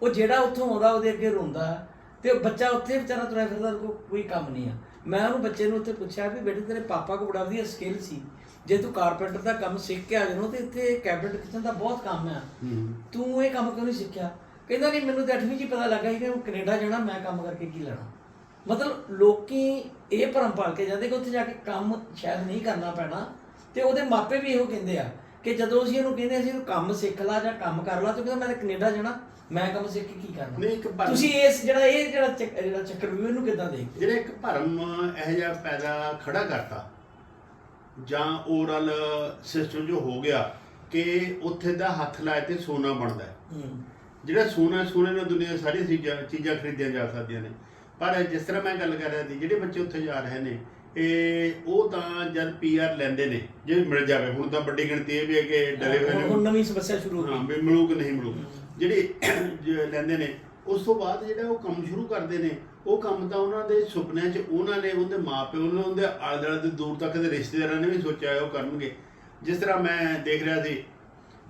ਉਹ ਜਿਹੜਾ ਉੱਥੋਂ ਆਉਂਦਾ ਉਹਦੇ ਅੱਗੇ ਰੋਂਦਾ। ਤੇ ਉਹ ਬੱਚਾ ਉੱਥੇ ਵਿਚਾਰਾ ਤੁਰਿਆ ਫਿਰਦਾ ਕੋਈ ਕੰਮ ਨਹੀਂ ਆ। ਮੈਂ ਉਹਨੂੰ ਬੱਚੇ ਨੂੰ ਉੱਥੇ ਪੁੱਛਿਆ ਵੀ ਬੇਟੇ ਤੇਰੇ ਪਾਪਾ ਕੋਲ ਬੜਾ ਵਧੀਆ ਸਕਿੱਲ ਸੀ। ਜੇ ਤੂੰ ਕਾਰਪੈਂਟਰ ਦਾ ਕੰਮ ਸਿੱਖ ਕੇ ਆ ਜਾਣੋ ਤੇ ਇੱਥੇ ਕੈਬਨਟ ਕਿਚਨ ਦਾ ਬਹੁਤ ਕੰਮ ਆ। ਤੂੰ ਇਹ ਕੰਮ ਕਿਉਂ ਨਹੀਂ ਸਿੱਖਿਆ? ਕਹਿੰਦਾ ਨਹੀਂ ਮੈਨੂੰ ਤਾਂ 8ਵੀਂ ਚ ਪਤਾ ਲੱਗਾ ਸੀ ਕਿ ਉਹ ਕੈਨੇਡਾ ਜਾਣਾ ਮੈਂ ਕੰਮ ਕਰਕੇ ਕੀ ਲੈਣਾ। ਮਤਲਬ ਲੋਕੀ ਇਹ ਭਰਮ ਪਾਲ ਕੇ ਜਾਂਦੇ ਕਿ ਉੱਥੇ ਜਾ ਕੇ ਕੰਮ ਸ਼ਾਇਦ ਨਹੀਂ ਕਰਨਾ ਪੈਣਾ ਤੇ ਉਹਦੇ ਮਾਪੇ ਵੀ ਇਹੋ ਕਹਿੰਦੇ ਆ ਕਿ ਜਦੋਂ ਅਸੀਂ ਇਹਨੂੰ ਕਹਿੰਦੇ ਅਸੀਂ ਕੰਮ ਸਿੱਖ ਲੈ ਜਾਂ ਕੰਮ ਕਰ ਲੈ ਤੂੰ ਕਹਿੰਦਾ ਮੈਂ ਕੈਨੇਡਾ ਜਾਣਾ ਮੈਂ ਕੰਮ ਸਿੱਖ ਕੇ ਕੀ ਕਰਨਾ? ਨਹੀਂ, ਇੱਕ ਭਰਮ- ਤੁਸੀਂ ਇਸ ਜਿਹੜਾ ਇਹ ਜਿਹੜਾ ਜਿਹੜਾ ਚੱਕਰ ਵੀ ਇਹਨੂੰ ਕਿਦਾਂ ਦੇਖਦੇ ਜਿਹੜਾ ਇੱਕ ਭਰਮ ਇਹ ਜਿਹਾ ਪੈਦਾ ਖੜਾ ਕਰਤਾ ਜਾਂ ਓਵਰਆਲ ਸਿਸਟਮ ਜੋ ਹੋ ਗਿਆ ਕਿ ਉੱਥੇ ਦਾ ਹੱਥ ਲਾਏ ਤੇ ਸੋਨਾ ਬਣਦਾ ਹੈ। ਹੂੰ। ਜਿਹੜਾ ਸੋਨਾ ਸੋਨੇ ਨਾਲ ਦੁਨੀਆ ਦੀ ਸਾਰੀਆਂ ਚੀਜ਼ਾਂ ਚੀਜ਼ਾਂ ਖਰੀਦੀਆਂ ਜਾ ਸਕਦੀਆਂ ਨੇ। ਪਰ ਜਿਸ ਤਰ੍ਹਾਂ ਮੈਂ ਗੱਲ ਕਰ ਰਿਹਾ ਸੀ ਜਿਹੜੇ ਬੱਚੇ ਉੱਥੇ ਜਾ ਰਹੇ ਨੇ ਇਹ ਉਹ ਤਾਂ ਜਦ ਪੀਆਰ ਲੈਂਦੇ ਨੇ ਜੇ ਮਿਲ ਜਾਵੇ। ਹੁਣ ਤਾਂ ਵੱਡੀ ਗਿਣਤੀ ਇਹ ਵੀ ਹੈ ਕਿ ਡਰੇ ਹੋਏ ਹੁਣ- ਹੁਣ ਨੇ ਨਵੀਂ ਸਮੱਸਿਆ ਸ਼ੁਰੂ ਹੋ ਹਾਂ ਗਈ ਵੀ ਕਿ ਨਹੀਂ ਮਿਲੂ ਜਿਹੜੀ ਲੈਂਦੇ ਨੇ ਉਸ ਤੋਂ ਬਾਅਦ ਜਿਹੜਾ ਉਹ ਕੰਮ ਸ਼ੁਰੂ ਕਰਦੇ ਨੇ ਉਹ ਕੰਮ ਤਾਂ ਉਹਨਾਂ ਦੇ ਸੁਪਨਿਆਂ 'ਚ ਉਹਨਾਂ ਨੇ, ਉਹਦੇ ਮਾਪਿਓ ਨੇ, ਉਹਦੇ ਆਲੇ ਦੁਆਲੇ ਦੇ ਦੂਰ ਤੱਕ ਦੇ ਰਿਸ਼ਤੇਦਾਰਾਂ ਨੇ ਵੀ ਸੋਚਿਆ ਉਹ ਕਰਨਗੇ। ਜਿਸ ਤਰ੍ਹਾਂ ਮੈਂ ਦੇਖ ਰਿਹਾ ਸੀ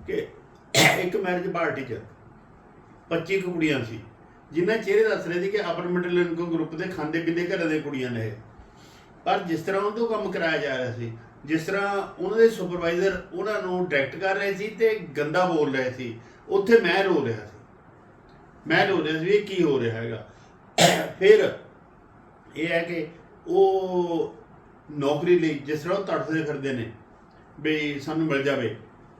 ਕਿ ਇੱਕ ਮੈਰਿਜ ਪਾਰਟੀ 'ਚ 25 ਕੁੜੀਆਂ ਸੀ ਜਿਨ੍ਹਾਂ ਚਿਹਰੇ ਦੱਸ ਰਹੇ ਸੀ ਕਿ ਅਪਰ ਮਿਡਲ ਇਨਕਮ ਗਰੁੱਪ ਦੇ ਖਾਂਦੇ ਪੀਂਦੇ ਘਰਾਂ ਦੇ ਕੁੜੀਆਂ ਨੇ ਪਰ ਜਿਸ ਤਰ੍ਹਾਂ ਉਹਨਾਂ ਤੋਂ ਕੰਮ ਕਰਾਇਆ ਜਾ ਰਿਹਾ ਸੀ, ਜਿਸ ਤਰ੍ਹਾਂ ਉਹਨਾਂ ਦੇ ਸੁਪਰਵਾਈਜ਼ਰ ਉਹਨਾਂ ਨੂੰ ਡਾਇਰੈਕਟ ਕਰ ਰਹੇ ਸੀ ਤੇ ਗੰਦਾ ਬੋਲ ਰਹੇ ਸੀ, ਉੱਥੇ ਮੈਂ ਰੋ ਰਿਹਾ ਸੀ। ਮੈਂ ਰੋ ਰਿਹਾ ਸੀ ਵੀ ਇਹ ਕੀ ਹੋ ਰਿਹਾ ਹੈਗਾ। ਫਿਰ ਇਹ ਹੈ ਕਿ ਉਹ ਨੌਕਰੀ ਲਈ ਜਿਸ ਤਰ੍ਹਾਂ ਉਹ ਤੜਫਦੇ ਫਿਰਦੇ ਨੇ ਵੀ ਸਾਨੂੰ ਮਿਲ ਜਾਵੇ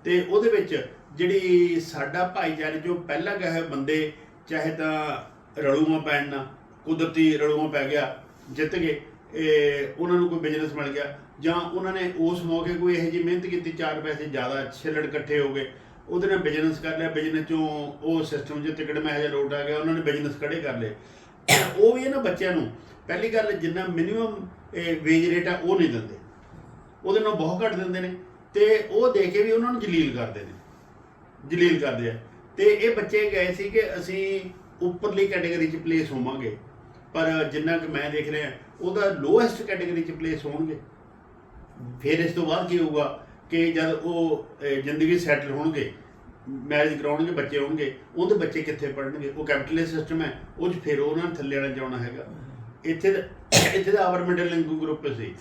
ਤੇ ਉਹਦੇ ਵਿੱਚ ਜਿਹੜੀ ਸਾਡਾ ਭਾਈਚਾਰੇ ਜੋ ਪਹਿਲਾਂ ਗਏ ਹੋਏ ਬੰਦੇ, ਚਾਹੇ ਤਾਂ ਰਲੂਆਂ ਪੈਣ ਨਾ, ਕੁਦਰਤੀ ਰਲੂਆਂ ਪੈ ਗਿਆ, ਜਿੱਤ ਗਏ, ਇਹ ਉਹਨਾਂ ਨੂੰ ਕੋਈ ਬਿਜ਼ਨਸ ਮਿਲ ਗਿਆ, ਜਾਂ ਉਹਨਾਂ ਨੇ ਉਸ ਮੌਕੇ ਕੋਈ ਇਹੋ ਜਿਹੀ ਮਿਹਨਤ ਕੀਤੀ, ਚਾਰ ਪੈਸੇ ਜ਼ਿਆਦਾ ਛਿੱਲੜ ਇਕੱਠੇ ਹੋ ਗਏ, ਉਹਦੇ ਨਾਲ ਬਿਜ਼ਨਸ ਕਰ ਲਿਆ ਬਿਜ਼ਨਸ ਚੋਂ ਉਹ ਸਿਸਟਮ 'ਚ ਤਿਕੜ ਮੈਂ ਜਿਹਾ ਲੋਟ ਆ ਗਿਆ, ਉਹਨਾਂ ਨੇ ਬਿਜ਼ਨਸ ਖੜੇ ਕਰ ਲਏ। ਉਹ ਵੀ ਇਹਨਾਂ ਬੱਚਿਆਂ ਨੂੰ। ਪਹਿਲੀ ਗੱਲ ਜਿੰਨਾ ਮਿਨੀਮਮ ਵੇਜ ਰੇਟ ਆ, ਉਹ ਨਹੀਂ ਦਿੰਦੇ। ਉਹਦੇ ਨਾਲ ਬਹੁਤ ਘੱਟ ਦਿੰਦੇ ਨੇ। ਤੇ ਉਹ ਦੇ ਕੇ ਵੀ ਉਹਨਾਂ ਨੂੰ ਜਲੀਲ ਕਰਦੇ ਨੇ। ਜਲੀਲ ਕਰਦੇ ਆ। ਤੇ ਇਹ ਬੱਚੇ ਗਏ ਸੀ ਕਿ ਅਸੀਂ ਉੱਪਰਲੀ ਕੈਟਾਗਰੀ 'ਚ ਪਲੇਸ ਹੋਵਾਂਗੇ। ਪਰ ਜਿੰਨਾ ਕਿ ਮੈਂ ਦੇਖ ਰਿਹਾ, ਉਹਦਾ ਲੋਐਸਟ ਕੈਟਾਗਰੀ 'ਚ ਪਲੇਸ ਹੋਣਗੇ। ਫਿਰ ਇਸ ਤੋਂ ਬਾਅਦ ਕੀ ਹੋਊਗਾ ਕਿ ਜਦ ਉਹ ਜ਼ਿੰਦਗੀ ਸੈਟਲ ਹੋਣਗੇ ਮੈਰਿਜ ਕਰਾਉਣਗੇ ਬੱਚੇ ਹੋਣਗੇ, ਉਹਦੇ ਬੱਚੇ ਕਿੱਥੇ ਪੜਨਗੇ ਉਹ ਕੈਪੀਟਲਿਸਟ ਸਿਸਟਮ ਹੈ, ਉਹ 'ਚ ਫਿਰ ਉਹਨਾਂ ਨੂੰ ਥੱਲੇ ਵਾਲਾ ਜਾਣਾ ਹੈਗਾ। ਇੱਥੇ ਦਾ ਇੱਥੇ ਦਾ our middle income group C.